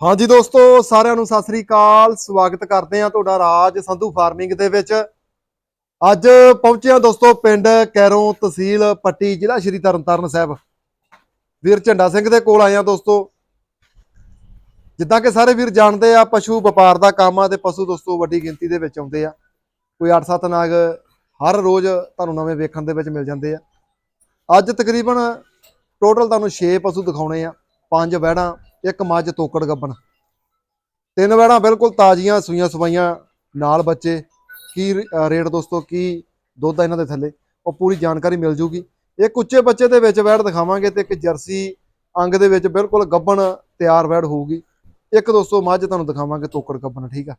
ਹਾਂਜੀ ਦੋਸਤੋ, ਸਾਰਿਆਂ ਨੂੰ ਸਤਿ ਸ੍ਰੀ ਅਕਾਲ। ਸਵਾਗਤ ਕਰਦੇ ਹਾਂ ਤੁਹਾਡਾ ਰਾਜ ਸੰਧੂ ਫਾਰਮਿੰਗ ਦੇ ਵਿੱਚ। ਅੱਜ ਪਹੁੰਚੇ ਹਾਂ ਦੋਸਤੋ ਪਿੰਡ ਕੈਰੋਂ ਤਹਿਸੀਲ ਪੱਟੀ, ਜ਼ਿਲ੍ਹਾ ਸ਼੍ਰੀ ਤਰਨਤਾਰਨ ਸਾਹਿਬ। ਵੀਰ ਝੰਡਾ ਸਿੰਘ ਦੇ ਕੋਲ ਆਏ ਹਾਂ ਦੋਸਤੋ। ਜਿੱਦਾਂ ਕਿ ਸਾਰੇ ਵੀਰ ਜਾਣਦੇ ਆ, ਪਸ਼ੂ ਵਪਾਰ ਦਾ ਕੰਮ ਆ ਤੇ ਪਸ਼ੂ ਦੋਸਤੋ ਵੱਡੀ ਗਿਣਤੀ ਦੇ ਵਿੱਚ ਆਉਂਦੇ ਆ। ਕੋਈ 8-7 ਨਾਗ ਹਰ ਰੋਜ਼ ਤੁਹਾਨੂੰ ਨਵੇਂ ਵੇਖਣ ਦੇ ਵਿੱਚ ਮਿਲ ਜਾਂਦੇ ਆ। ਅੱਜ ਤਕਰੀਬਨ ਟੋਟਲ ਤੁਹਾਨੂੰ 6 ਪਸ਼ੂ ਦਿਖਾਉਣੇ ਆ, ਪੰਜ ਵਹਿੜਾਂ ਇੱਕ ਮੱਝ ਤੋਕੜ ਗੱਬਣ। ਤਿੰਨ ਵੈੜਾਂ ਬਿਲਕੁਲ ਤਾਜ਼ੀਆਂ, ਸੂਈਆਂ ਸਵਾਈਆਂ ਨਾਲ ਬੱਚੇ। ਕੀ ਰੇਟ ਦੋਸਤੋ, ਕੀ ਦੁੱਧ ਆ ਇਹਨਾਂ ਦੇ ਥੱਲੇ? ਉਹ ਪੂਰੀ ਜਾਣਕਾਰੀ ਮਿਲ ਜੂਗੀ। ਇੱਕ ਉੱਚੇ ਬੱਚੇ ਦੇ ਵਿੱਚ ਵੈੜ ਦਿਖਾਵਾਂਗੇ ਤੇ ਇੱਕ ਜਰਸੀ ਅੰਗ ਦੇ ਵਿੱਚ ਬਿਲਕੁਲ ਗੱਬਣ ਤਿਆਰ ਵੈੜ ਹੋਊਗੀ। ਇੱਕ ਦੋਸਤੋ ਮੱਝ ਤੁਹਾਨੂੰ ਦਿਖਾਵਾਂਗੇ ਤੋਕੜ ਗੱਬਣ, ਠੀਕ ਆ?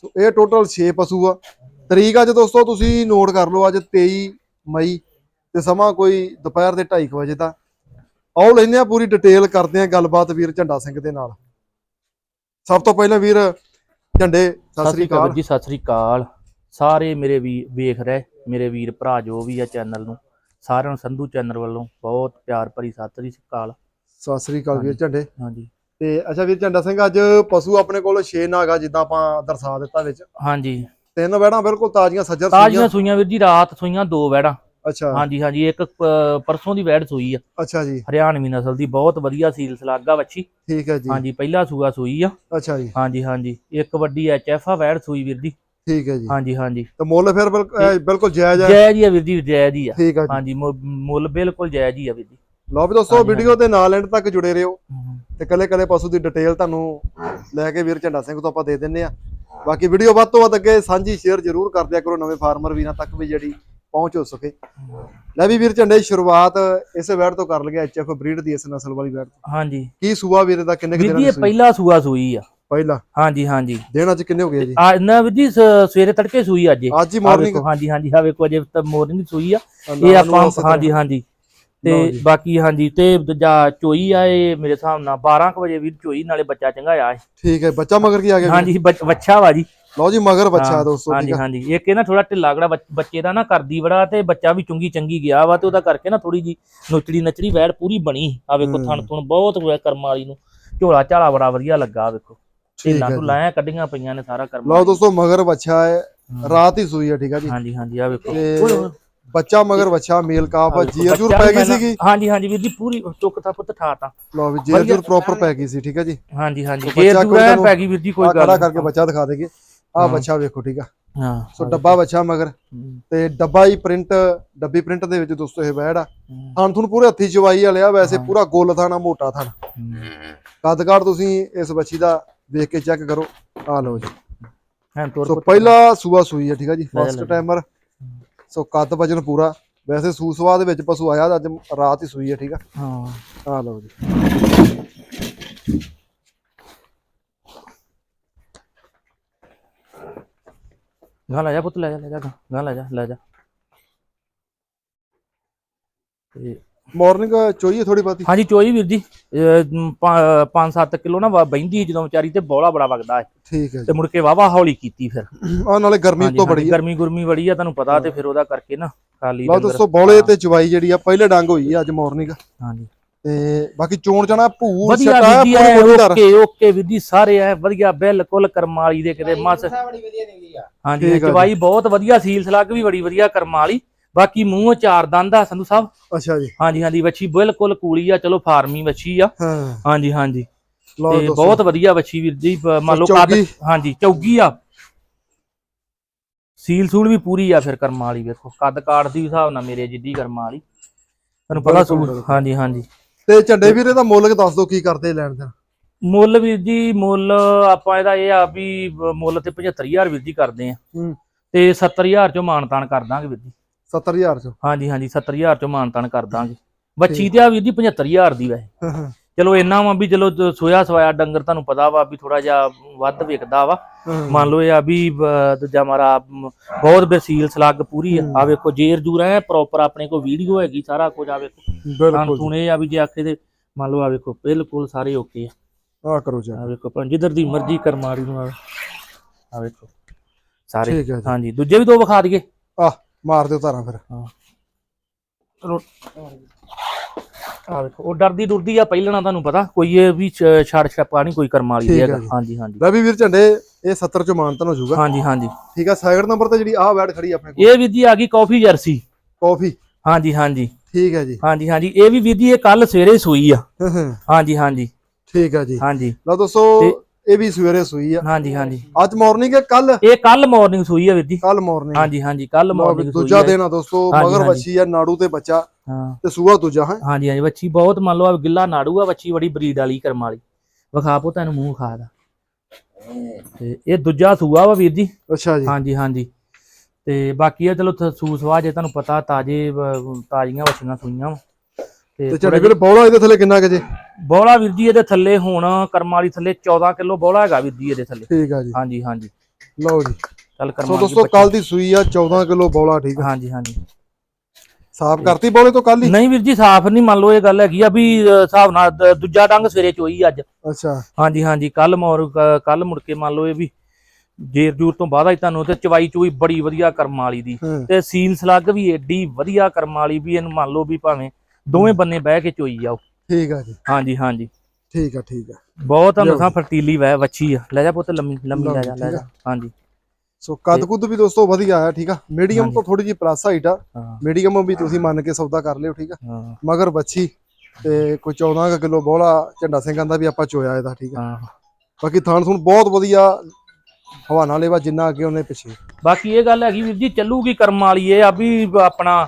ਸੋ ਇਹ ਟੋਟਲ 6 ਪਸ਼ੂ ਆ। ਤਰੀਕ ਅੱਜ ਦੋਸਤੋ ਤੁਸੀਂ ਨੋਟ ਕਰ ਲਓ, ਅੱਜ 23 ਮਈ ਤੇ ਸਮਾਂ ਕੋਈ ਦੁਪਹਿਰ ਦੇ 2:30 ਵਜੇ ਦਾ। ਆਓ ਲੈਨੇ ਆ ਪੂਰੀ ਡਿਟੇਲ ਕਰਦੇ ਆ ਗੱਲਬਾਤ ਵੀਰ ਝੰਡਾ ਸਿੰਘ ਦੇ ਨਾਲ। ਸਭ ਤੋਂ ਪਹਿਲਾਂ ਵੀਰ ਝੰਡੇ ਸਤਿ ਸ੍ਰੀ ਅਕਾਲ ਜੀ ਸਤਿ ਸ੍ਰੀ ਅਕਾਲ। ਸਾਰੇ ਮੇਰੇ ਵੀ ਵੇਖ ਰਹੇ ਮੇਰੇ ਵੀਰ ਭਰਾ ਜੋ ਵੀ ਆ ਚੈਨਲ ਨੂੰ ਸਾਰਿਆਂ ਨੂੰ ਸੰਧੂ ਚੈਨਲ ਵੱਲੋਂ ਬਹੁਤ ਪਿਆਰ ਭਰੀ ਸਤਿ ਸ੍ਰੀ ਅਕਾਲ। ਸਤਿ ਸ੍ਰੀ ਅਕਾਲ ਵੀਰ ਝੰਡੇ। ਹਾਂਜੀ। ਤੇ ਅੱਛਾ ਵੀਰ ਝੰਡਾ ਸਿੰਘ ਅੱਜ ਪਸ਼ੂ ਆਪਣੇ ਕੋਲ 6 ਨਾਗਾ ਜਿੱਦਾਂ ਆਪਾਂ ਦਰਸਾ ਦਿੱਤਾ ਵਿੱਚ। ਹਾਂਜੀ। ਤਿੰਨ ਵੈੜਾਂ ਬਿਲਕੁਲ ਤਾਜ਼ੀਆਂ ਸੱਜਰ ਤਾਜ਼ੀਆਂ ਸੂਈਆਂ। ਵੀਰ ਜੀ ਰਾਤ ਸੂਈਆਂ ਦੋ ਵੈੜਾਂ ਅੱਛਾ। ਹਾਂਜੀ ਹਾਂਜੀ ਇੱਕ ਅ, ਪਰਸੋਂ ਦੀ ਵੈੜ ਸੂਈ ਆ। ਅੱਛਾ ਜੀ। ਹਰਿਆਣਵੀ ਨਸਲ ਦੀ ਬਹੁਤ ਵਧੀਆ ਸੀਲ ਸਲਾਗਾ ਵੱਛੀ। ਠੀਕ ਹੈ ਜੀ। ਹਾਂਜੀ ਪਹਿਲਾ ਸੂਆ ਸੂਈ ਆ। ਅੱਛਾ ਜੀ। ਹਾਂਜੀ ਹਾਂਜੀ ਇੱਕ ਵੱਡੀ ਐਚਐਫ ਆ ਵੈੜ ਸੂਈ ਵੀਰ ਜੀ। ਠੀਕ ਹੈ ਜੀ। ਹਾਂਜੀ ਹਾਂਜੀ। ਤੇ ਮੁੱਲ ਫਿਰ ਬਿਲਕੁਲ ਜਾਇਜ਼ ਹੈ ਜੈ ਜੀ ਆ ਵੀਰ ਜੀ ਜੈ ਜੀ ਆ। ਠੀਕ ਹੈ ਜੀ। ਹਾਂਜੀ ਮੁ- ਮੁੱਲ ਬਿਲਕੁਲ ਜੈ ਜੀ ਆ ਵੀਰ ਜੀ। ਲਓ ਵੀ ਦੋਸਤੋ ਹਾਂਜੀ, ਵੀਡੀਓ ਦੇ ਨਾਲ ਐਂਡ ਤੱਕ ਜੁੜੇ ਰਹੋ। ਤੇ ਕੱਲੇ ਕੱਲੇ ਪਸ਼ੂ ਦੀ ਡਿਟੇਲ ਤੁਹਾਨੂੰ ਲੈ ਕੇ ਵੀਰ ਝੰਡਾ ਸਿੰਘ ਤੋਂ ਆਪਾਂ ਦੇ ਦਿੰਨੇ ਆ ਬਾਕੀ ਵੀਡੀਓ ਵੱਧ ਤੋਂ ਵੱਧ ਅੱਗੇ ਸਾਂਝੀ ਸ਼ੇਅਰ ਜ਼ਰੂਰ ਕਰ ਦਿਆ ਕਰੋ। ਨਵੇਂ ਫਾਰਮਰ ਵੀਰਾਂ ਤੱਕ ਵੀ ਜਿਹੜੀ ਪਹੁੰਚ ਹੋ ਸਕੇ। ਲੈ ਵੀ ਵੀਰ ਝੰਡੇ ਸ਼ੁਰੂਆਤ ਇਸੇ ਵੈੜ ਤੋਂ ਕਰ ਲਗੇ ਐਚਐਫ ਬਰੀਡ ਦੀ ਇਸ ਨਸਲ ਵਾਲੀ ਵੈੜ ਤੋਂ। ਹਾਂਜੀ। ਕੀ ਸੂਆ ਵੀਰ ਦਾ ਕਿੰਨੇ ਦਿਨਾਂ ਦੀ ਪਹਿਲਾ ਸੂਆ ਸੂਈ ਆ। ਪਹਿਲਾ? ਹਾਂਜੀ ਹਾਂਜੀ। ਦਿਨ ਅੱਜ ਕਿੰਨੇ ਹੋ ਗਏ ਜੀ? ਆ ਨਾ ਜੀ ਸਵੇਰੇ ਤੜਕੇ ਸੂਈ ਅੱਜ। ਅੱਜ ਹੀ ਮਾਰਨਿੰਗ ਹਾਂਜੀ ਹਾਂਜੀ ਆ ਵੇਖੋ ਅਜੇ ਤਾਂ ਮਾਰਨਿੰਗ ਸੂਈ ਆ। ਇਹ ਆਪਾਂ ਹਾਂਜੀ ਹਾਂਜੀ। ਤੇ। ਬਾਕੀ ਹਾਂਜੀ ਤੇ ਦੂਜਾ ਚੋਈ ਆ ਇਹ ਮੇਰੇ ਹਿਸਾਬ ਨਾਲ 12 ਕੁ ਵਜੇ ਵੀਰ ਚੋਈ ਨਾਲੇ ਬੱਚਾ ਚੰਗਾ ਆ। ਠੀਕ ਹੈ ਬੱਚਾ ਮਗਰ ਕੀ ਆ ਗਿਆ? ਹਾਂਜੀ ਬੱਚ- ਵਾ ਜੀ। ਲਓ ਜੀ ਮਗਰ ਬੱਚਾ ਹਾਂ, ਦੋਸਤੋ ਹਾਂਜੀ ਹਾਂਜੀ ਇੱਕ ਇਹ ਨਾ ਥੋੜਾ ਢਿੱਲਾ ਗੜਾ ਬੱਚੇ ਦਾ ਨਾ ਕਰਦੀ ਬੜਾ ਤੇ ਬੱਚਾ ਵੀ ਚੁੰਗੀ ਚੰਗੀ ਗਿਆ ਵਾ ਤੇ ਉਹਦਾ ਕਰਕੇ ਨਾ ਥੋੜੀ ਜੀ ਨੁਚੜੀ ਨਚੜੀ ਵੈੜ ਪੂਰੀ ਬਣੀ ਆ ਵੇਖੋ ਹੂੰ। ਥਣ ਥੁਣ ਬਹੁਤ ਹੋਇਆ ਕਰਮ ਵਾਲੀ ਨੂੰ ਝੋਲਾ ਝਾਲਾ ਬੜਾ ਵਧੀਆ ਲੱਗਾ ਵੇਖੋ ਢਿੱਲਾ ਹੈ ਤੋਂ। ਲਾਇਆ ਕੱਢੀਆਂ ਪਈਆਂ ਨੇ ਸਾਰਾ ਕਰਮ ਲਓ। ਦੋਸਤੋ ਮਗਰ ਬੱਚਾ ਹੈ ਹਾਂ। ਰਾਤ ਹੀ ਸੂਈ ਹੈ ਠੀਕ ਆ ਜੀ ਹਾਂਜੀ ਹਾਂਜੀ ਆ ਵੇਖੋ। ਬੱਚਾ ਮਗਰ ਬੱਚਾ ਮੇਲ ਕਾਫ ਜੀਰ ਜੂਰ ਪੈ ਗਈ ਸੀਗੀ ਹਾਂਜੀ ਹਾਂਜੀ ਵੀਰ ਜੀ ਪੂਰੀ ਚੁੱਕ ਥਾ ਪੁੱਤ ਠਾਤਾ ਲਓ ਵੀ ਜੀਰ। ਜੂਰ ਪ੍ਰੋਪਰ ਪੈ ਗਈ ਸੀ ਠੀਕ ਆ ਜੀ ਹਾਂਜੀ ਹਾਂਜੀ ਜੇਰ ਤੁਹਾਨੂੰ ਪੈ ਗਈ ਵੀਰ ਜੀ ਕੋਈ ਗੱਲ ਖੜਾ। ਕਰਕੇ ਬੱਚਾ ਦਿਖਾ ਦੇਗੇ ਆ। ਬੱਚਾ ਵੇਖੋ ਠੀਕ ਆ। ਹਾਂ ਸੋ ਡੱਬਾ ਬੱਚਾ ਮਗਰ। ਤੇ ਡੱਬਾ ਹੀ ਪ੍ਰਿੰਟ ਡੱਬੀ ਪ੍ਰਿੰਟ ਦੇ ਵਿੱਚ ਦੋਸਤੋ ਇਹ ਬੈੜ ਆ। ਹੂੰ, ਥਣ ਤੁਹਾਨੂੰ ਪੂਰੇ ਹੱਥੀ ਚਵਾਈ ਵਾਲਿਆ ਵੈਸੇ। ਪੂਰਾ ਗੋਲ ਥਾਣਾ ਮੋਟਾ ਥਣ। ਹੂੰ। ਕੱਦਕਾੜ ਤੁਸੀਂ ਇਸ ਬੱਚੀ ਦਾ ਵੇਖ ਕੇ ਚੈੱਕ ਕਰੋ ਆ ਲਓ ਜੀ। ਸੋ। ਪਹਿਲਾ ਸੂਆ ਸੂਈ ਹੈ ਠੀਕ ਆ ਜੀ ਫਸਟ। ਟਾਈਮਰ ਸੋ ਕੱਦ ਵਜਨ ਪੂਰਾ। ਵੈਸੇ ਸੂਸਵਾ ਦੇ ਵਿੱਚ ਪਸ਼ੂ ਆਇਆ ਅੱਜ ਰਾਤ ਹੀ ਸੂਈ ਹੈ ਠੀਕ ਆ। ਹਾਂ। ਆ ਲਓ ਜੀ। ਗਾ ਲੈ ਜਾ ਪੁੱਤ ਲੈ ਜਾ ਲੈ ਜਾ ਗਾ ਲੈ ਜਾ ਲੈ ਜਾ। ਤੇ ਮਾਰਨਿੰਗ ਚੋਈਏ ਥੋੜੀ ਬਾਤੀ ਹਾਂਜੀ ਚੋਈ ਵੀਰ ਜੀ। 5-7 ਕਿਲੋ ਨਾ ਬਹਿੰਦੀ ਜਦੋਂ ਵਿਚਾਰੀ ਤੇ ਬੋਲਾ ਬੜਾ ਵਗਦਾ ਹੈ ਠੀਕ ਹੈ ਤੇ ਮੁੜ ਕੇ ਵਾਵਾ ਹੌਲੀ ਕੀਤੀ ਫਿਰ। ਆ ਨਾਲੇ ਗਰਮੀ ਤੋਂ ਬੜੀ ਗਰਮੀ ਗੁਰਮੀ ਬੜੀ ਆ ਤੁਹਾਨੂੰ ਪਤਾ ਤੇ ਫਿਰ ਉਹਦਾ ਕਰਕੇ ਨਾ ਖਾਲੀ ਲਓ ਡੰਗਰ- ਦੋਸਤੋ ਬੌਲੇ ਤੇ ਚਵਾਈ ਜਿਹੜੀ ਆ ਪਹਿਲੇ ਡੰਗ ਹੋਈ ਆ ਅੱਜ ਮਾਰਨਿੰਗ ਹਾਂਜੀ। ਤੇ ਬਾਕੀ ਚੋਣ ਜਾਣਾ ਭੂ ਵਧੀਆ ਛਟਾ ਓਕੇ ਓਕੇ ਵੀਰ ਜੀ ਸਾਰੇ ਐ ਵਧੀਆ ਬਿਲਕੁਲ ਕਰਮਾਂ ਵਾਲੀ ਦੇ ਕਿਤੇ ਮਸ। ਬੜੀ ਵਧੀਆ ਨਿਕਲੀ ਆ। ਹਾਂਜੀ। ਚਵਾਈ ਬਹੁਤ ਵਧੀਆ ਸੀਲ ਸਲੱਗ ਵੀ ਬੜੀ ਵਧੀਆ ਕਰਮਾਂ ਵਾਲੀ ਬਾਕੀ ਮੂੰਹ ਚਾਰ ਦੰਦ ਆ ਸੰਧੂ ਸਾਹਿਬ। ਅੱਛਾ ਜੀ। ਹਾਂਜੀ ਹਾਂਜੀ ਵੱਛੀ ਬਿਲਕੁਲ ਕੂਲੀ ਆ ਚਲੋ ਫਾਰਮੀ ਵੱਛੀ ਆ। ਹਾਂ। ਹਾਂਜੀ ਹਾਂਜੀ। ਤੇ ਬਹੁਤ ਵਧੀਆ ਵੱਛੀ ਵੀਰ ਜੀ ਮੰਨ ਲਓ ਕੱਦ। ਹਾਂਜੀ ਚੌਗੀ ਆ। ਸੀਲ ਸੂਲ ਵੀ ਪੂਰੀ ਆ ਫਿਰ ਕਰਮਾਂ ਵਾਲੀ ਵੇਖੋ। ਕੱਦ ਕਾੜ ਦੀ ਹਿਸਾਬ ਨਾਲ ਮੇਰੇ ਜਿੱਡੀ ਕਰਮਾਂ ਵਾਲੀ ਤੁਹਾਨੂੰ ਪਤਾ ਸੂਲ। ਹਾਂਜੀ ਹਾਂਜੀ। ਤੇ ਝੰਡੇ ਵੀਰੇ ਦਾ ਮੁੱਲ ਦੱਸ ਦਿਓ ਕੀ ਕਰਦੇ ਲੈਣ ਦਾ ਮੁੱਲ ਵੀਰ ਜੀ ਮੁੱਲ ਆਪਾਂ ਇਹਦਾ ਇਹ ਆ ਵੀ ਮੁੱਲ ਤੇ 75000 ਵੀਰ ਜੀ ਕਰਦੇ ਆ। ਤੇ 70000 ਚੋਂ ਮਾਨਤਾਨ ਕਰ ਦਾਂਗੇ ਵੀਰ ਜੀ। 70000 ਚ। ਹਾਂਜੀ ਹਾਂਜੀ 70000 ਚੋਂ ਮਾਨਤਾਨ ਕਰ ਦਾਂਗੇ। ਬੱਚੀ ਤੇ ਆ ਵੀਰ ਜੀ 75000 ਦੀ ਵੈਸੇ। ਚਲੋ ਇੰਨਾ ਵਾ ਵੀ ਚਲੋ ਜ- ਸੋਇਆ ਸਵਾਇਆ ਡੰਗਰ ਤੁਹਾਨੂੰ ਪਤਾ ਵਾ ਵੀ ਥੋੜਾ ਜਿਹਾ ਵੱਧ ਵਿਕਦਾ ਵਾ। ਮੰਨ ਲਓ ਇਹ ਆ ਵੀ ਦੂਜਾ ਮਾਰਾ ਬਹੁਤ ਬਸੀਲ ਸਲੱਗ ਪੂਰੀ ਆ। ਵੇਖੋ ਜੇਰ ਜੂਰ ਐ ਪ੍ਰੋਪਰ ਆਪਣੇ ਕੋਲ ਵੀਡੀਓ ਹੈਗੀ ਸਾਰਾ ਕੁਝ ਆ ਵੇਖੋ। ਬਿਲਕੁਲ ਇਹ ਆ ਵੀ ਜੇ ਆਖੇ ਤੇ ਮੰਨ ਲਓ ਆ ਵੇਖੋ ਬਿਲਕੁਲ ਸਾਰੇ ਓਕੇ ਆ। ਆ ਕਰੋ ਜੀ। ਆ ਵੇਖੋ ਭਾਵੇਂ ਜਿੱਧਰ ਦੀ ਮਰਜ਼ੀ ਕਰ ਮਾਰੀ ਨੂੰ ਆ ਆ ਵੇਖੋ। ਸਾਰੇ ਠੀਕ ਹੈ ਜੀ। ਹਾਂਜੀ ਦੂਜੇ ਵੀ ਦੋ ਵਿਖਾ ਦਈਏ। ਆ ਮਾਰ ਦਿਓ ਧਾਰਾਂ ਫਿਰ। ਰੋ- ਆ ਵੇਖੋ ਉਹ ਡਰਦੀ ਡੁਰਦੀ ਆ ਪਹਿਲਣਾ ਤੁਹਾਨੂੰ ਪਤਾ ਕੋਈ ਇਹ ਵੀ ਛੜ ਛੱਪਾ ਨਹੀਂ ਕੋਈ ਕਰਮ ਵਾਲੀ ਹੈ ਹੈਗਾ। ਹਾਂਜੀ ਹਾਂਜੀ। ਲੈ ਵੀ ਵੀਰ ਝੰਡੇ ਇਹ 70 ਚ ਮਾਨਤਨ ਹੋ ਜਾਊਗਾ ਹਾਂਜੀ ਹਾਂਜੀ। ਠੀਕ ਆ ਸੈਕਿੰਡ ਨੰਬਰ ਤੇ ਜਿਹੜੀ ਆਹ ਵੈਡ ਖੜੀ ਆਪਣੇ ਕੋਲ। ਇਹ ਵੀਰ ਜੀ ਆ ਗਈ ਕਾਫੀ ਜਰਸੀ ਕਾਫੀ ਹਾਂਜੀ ਹਾਂਜੀ। ਠੀਕ ਹੈ ਜੀ। ਹਾਂਜੀ ਹਾਂਜੀ। ਇਹ ਵੀ ਵੀਰ ਜੀ ਇਹ ਕੱਲ ਸਵੇਰੇ ਸੂਈ ਆ। ਹਾਂਜੀ ਹਾਂਜੀ। ਠੀਕ ਆ ਜੀ। ਹਾਂਜੀ। ਲਓ ਦੋਸਤੋ ਇਹ ਵੀ ਸਵੇਰੇ ਸੂਈ ਆ। ਹਾਂਜੀ ਹਾਂਜੀ। ਅੱਜ ਮਾਰਨਿੰਗ ਹੈ ਕੱਲ ਇਹ ਕੱਲ ਮਾਰਨਿੰਗ ਸੂਈ ਆ ਵੀਰ ਜੀ। ਕੱਲ ਮਾਰਨਿੰਗ ਹਾਂਜੀ ਹਾਂਜੀ ਕੱਲ ਮਾਰਨਿੰਗ ਸੂਈ ਦੂਜਾ ਆ। ਦਿਨ ਆ ਦੋਸਤੋ ਮਗਰ। ਬੱਚੀ ਆ ਨਾੜੂ ਤੇ ਬੱਚਾ ਹਾਂ। ਤੇ ਸੂਆ ਦੂਜਾ ਹੈ? ਹਾਂਜੀ ਹਾਂਜੀ ਬੱਚੀ ਬਹੁਤ ਮੰਨ ਲਓ ਆ ਗਿੱਲਾ ਨਾੜੂ ਆ ਬੱਚੀ ਬੜੀ ਬਰੀਡ ਵਾਲੀ ਕਰਮ ਵਾਲੀ। ਵਿਖਾ ਪੋ ਤੈਨੂੰ ਮੂੰਹ ਖਾ ਦਾ। ਤੇ ਇਹ ਦੂਜਾ ਸੂਆ ਵਾ ਵੀਰ ਜੀ। ਅੱਛਾ ਜੀ। ਹਾਂਜੀ ਹਾਂਜੀ। ਤੇ ਬਾਕੀ ਇਹ ਚਲੋ th- ਸੂ ਸਵਾ ਜੇ ਤੁਹਾਨੂੰ ਪਤਾ ਤਾਜੇ ਤਾਜ਼ੀਆਂ ਵੱਛੀਆਂ ਸੂਈਆਂ ਵਾ। ਤੇ ਤੇ ਝੰਡੇ ਵੀਰ ਬੌਲਾ ਇਹਦੇ ਥੱਲੇ ਕਿੰਨਾ ਕੁ ਜੇ? ਬੋਲਾ ਵੀਰ ਜੀ ਇਹਦੇ ਥੱਲੇ ਹੁਣ ਕਰਮ ਵਾਲੀ ਥੱਲੇ 14 ਕਿਲੋ ਬੋਲਾ ਹੈਗਾ ਵੀਰ ਜੀ ਇਹਦੇ ਥੱਲੇ। ਠੀਕ ਆ ਜੀ। ਹਾਂਜੀ ਹਾਂਜੀ। ਲਓ ਜੀ। ਚੱਲ ਕਰਮ ਸੋ ਦੋਸਤੋ ਕੱਲ ਦੀ ਸੂਈ ਆ 14 ਕਿਲੋ ਬੌਲਾ ਠੀਕ ਆ? ਹਾਂਜੀ ਹਾਂਜੀ। ਸਾਫ਼ ਕਰਤੀ ਬੌਲੇ ਤੋਂ ਕੱਲ ਹੀ? ਨਹੀਂ ਵੀਰ ਜੀ ਸਾਫ਼ ਨਹੀਂ ਮੰਨ ਲਓ ਇਹ ਗੱਲ ਹੈਗੀ ਆ ਵੀ ਹਿਸਾਬ ਨਾਲ ਦੂਜਾ ਡੰਗ ਸਵੇਰੇ ਚੋਈ ਅੱਜ। ਅੱਛਾ। ਹਾਂਜੀ ਹਾਂਜੀ ਕੱਲ ਮੋਰ ਕੱਲ ਮੁੜ ਕੇ ਮੰਨ ਲਓ ਇਹ ਵੀ ਜੇਰ ਜੂਰ ਤੋਂ ਬਾਅਦ ਹੀ ਤੁਹਾਨੂੰ ਤੇ ਚਵਾਈ ਚੂਈ ਬੜੀ ਵਧੀਆ ਕਰਮ ਵਾਲੀ ਦੀ। ਤੇ ਸੀਲ ਸਲੱਗ ਵੀ ਏਡੀ ਵਧੀਆ ਕਰਮ ਵਾਲੀ ਵੀ ਇਹਨੂੰ ਮੰਨ ਲਓ ਵੀ ਭਾਵੇਂ ਦੋਵੇਂ ਬੰਨੇ ਬਹਿ ਕੇ ਚੋਈ ਜਾਓ। ਠੀਕ ਆ ਜੀ। ਹਾਂਜੀ ਹਾਂਜੀ। ਠੀਕ ਆ ਠੀਕ ਆ। ਬਹੁਤ ਤੁਹਾਨੂੰ ਲਿਆਓ। ਦੱਸਾਂ ਫਰਤੀਲੀ ਵੈ ਵੱਛੀ ਆ। ਲੈ ਜਾ ਪੁੱਤ ਲੰਮੀ ਲੰਮੀ ਲੈ ਜਾ ਲੈ ਜਾ। ਹਾਂਜੀ। ਸੋ ਕੱਦ ਕੁੱਦ ਵੀ ਦੋਸਤੋ ਵਧੀਆ ਆ ਠੀਕ ਆ। ਮੀਡੀਅਮ। ਤੋਂ ਥੋੜੀ ਜਿਹੀ ਪਲੱਸ ਹਾਈਟ ਆ। ਮੀਡੀਅਮ ਵੀ ਤੁਸੀਂ ਮੰਨ ਕੇ ਸੌਦਾ ਕਰ ਲਿਓ ਠੀਕ ਆ। ਮਗਰ ਬੱਚੀ ਤੇ ਕੋਈ 14 ਕਿਲੋ ਬੌਲਾ ਝੰਡਾ ਸਿੰਘਾਂ ਦਾ ਵੀ ਆਪਾਂ ਚੋਇਆ ਇਹਦਾ ਠੀਕ ਆ। ਬਾਕੀ ਥਾਣ ਥੂਣ ਬਹੁਤ ਵਧੀਆ ਹਵਾਨਾ ਲੇਵਾ ਜਿੰਨਾ ਅੱਗੇ ਉਹਨੇ ਪਿੱਛੇ। ਬਾਕੀ ਇਹ ਗੱਲ ਹੈਗੀ ਵੀਰ ਜੀ ਚੱਲੂਗੀ ਕਰਮ ਵਾਲੀ ਇਹ ਆ ਵੀ ਆਪਣਾ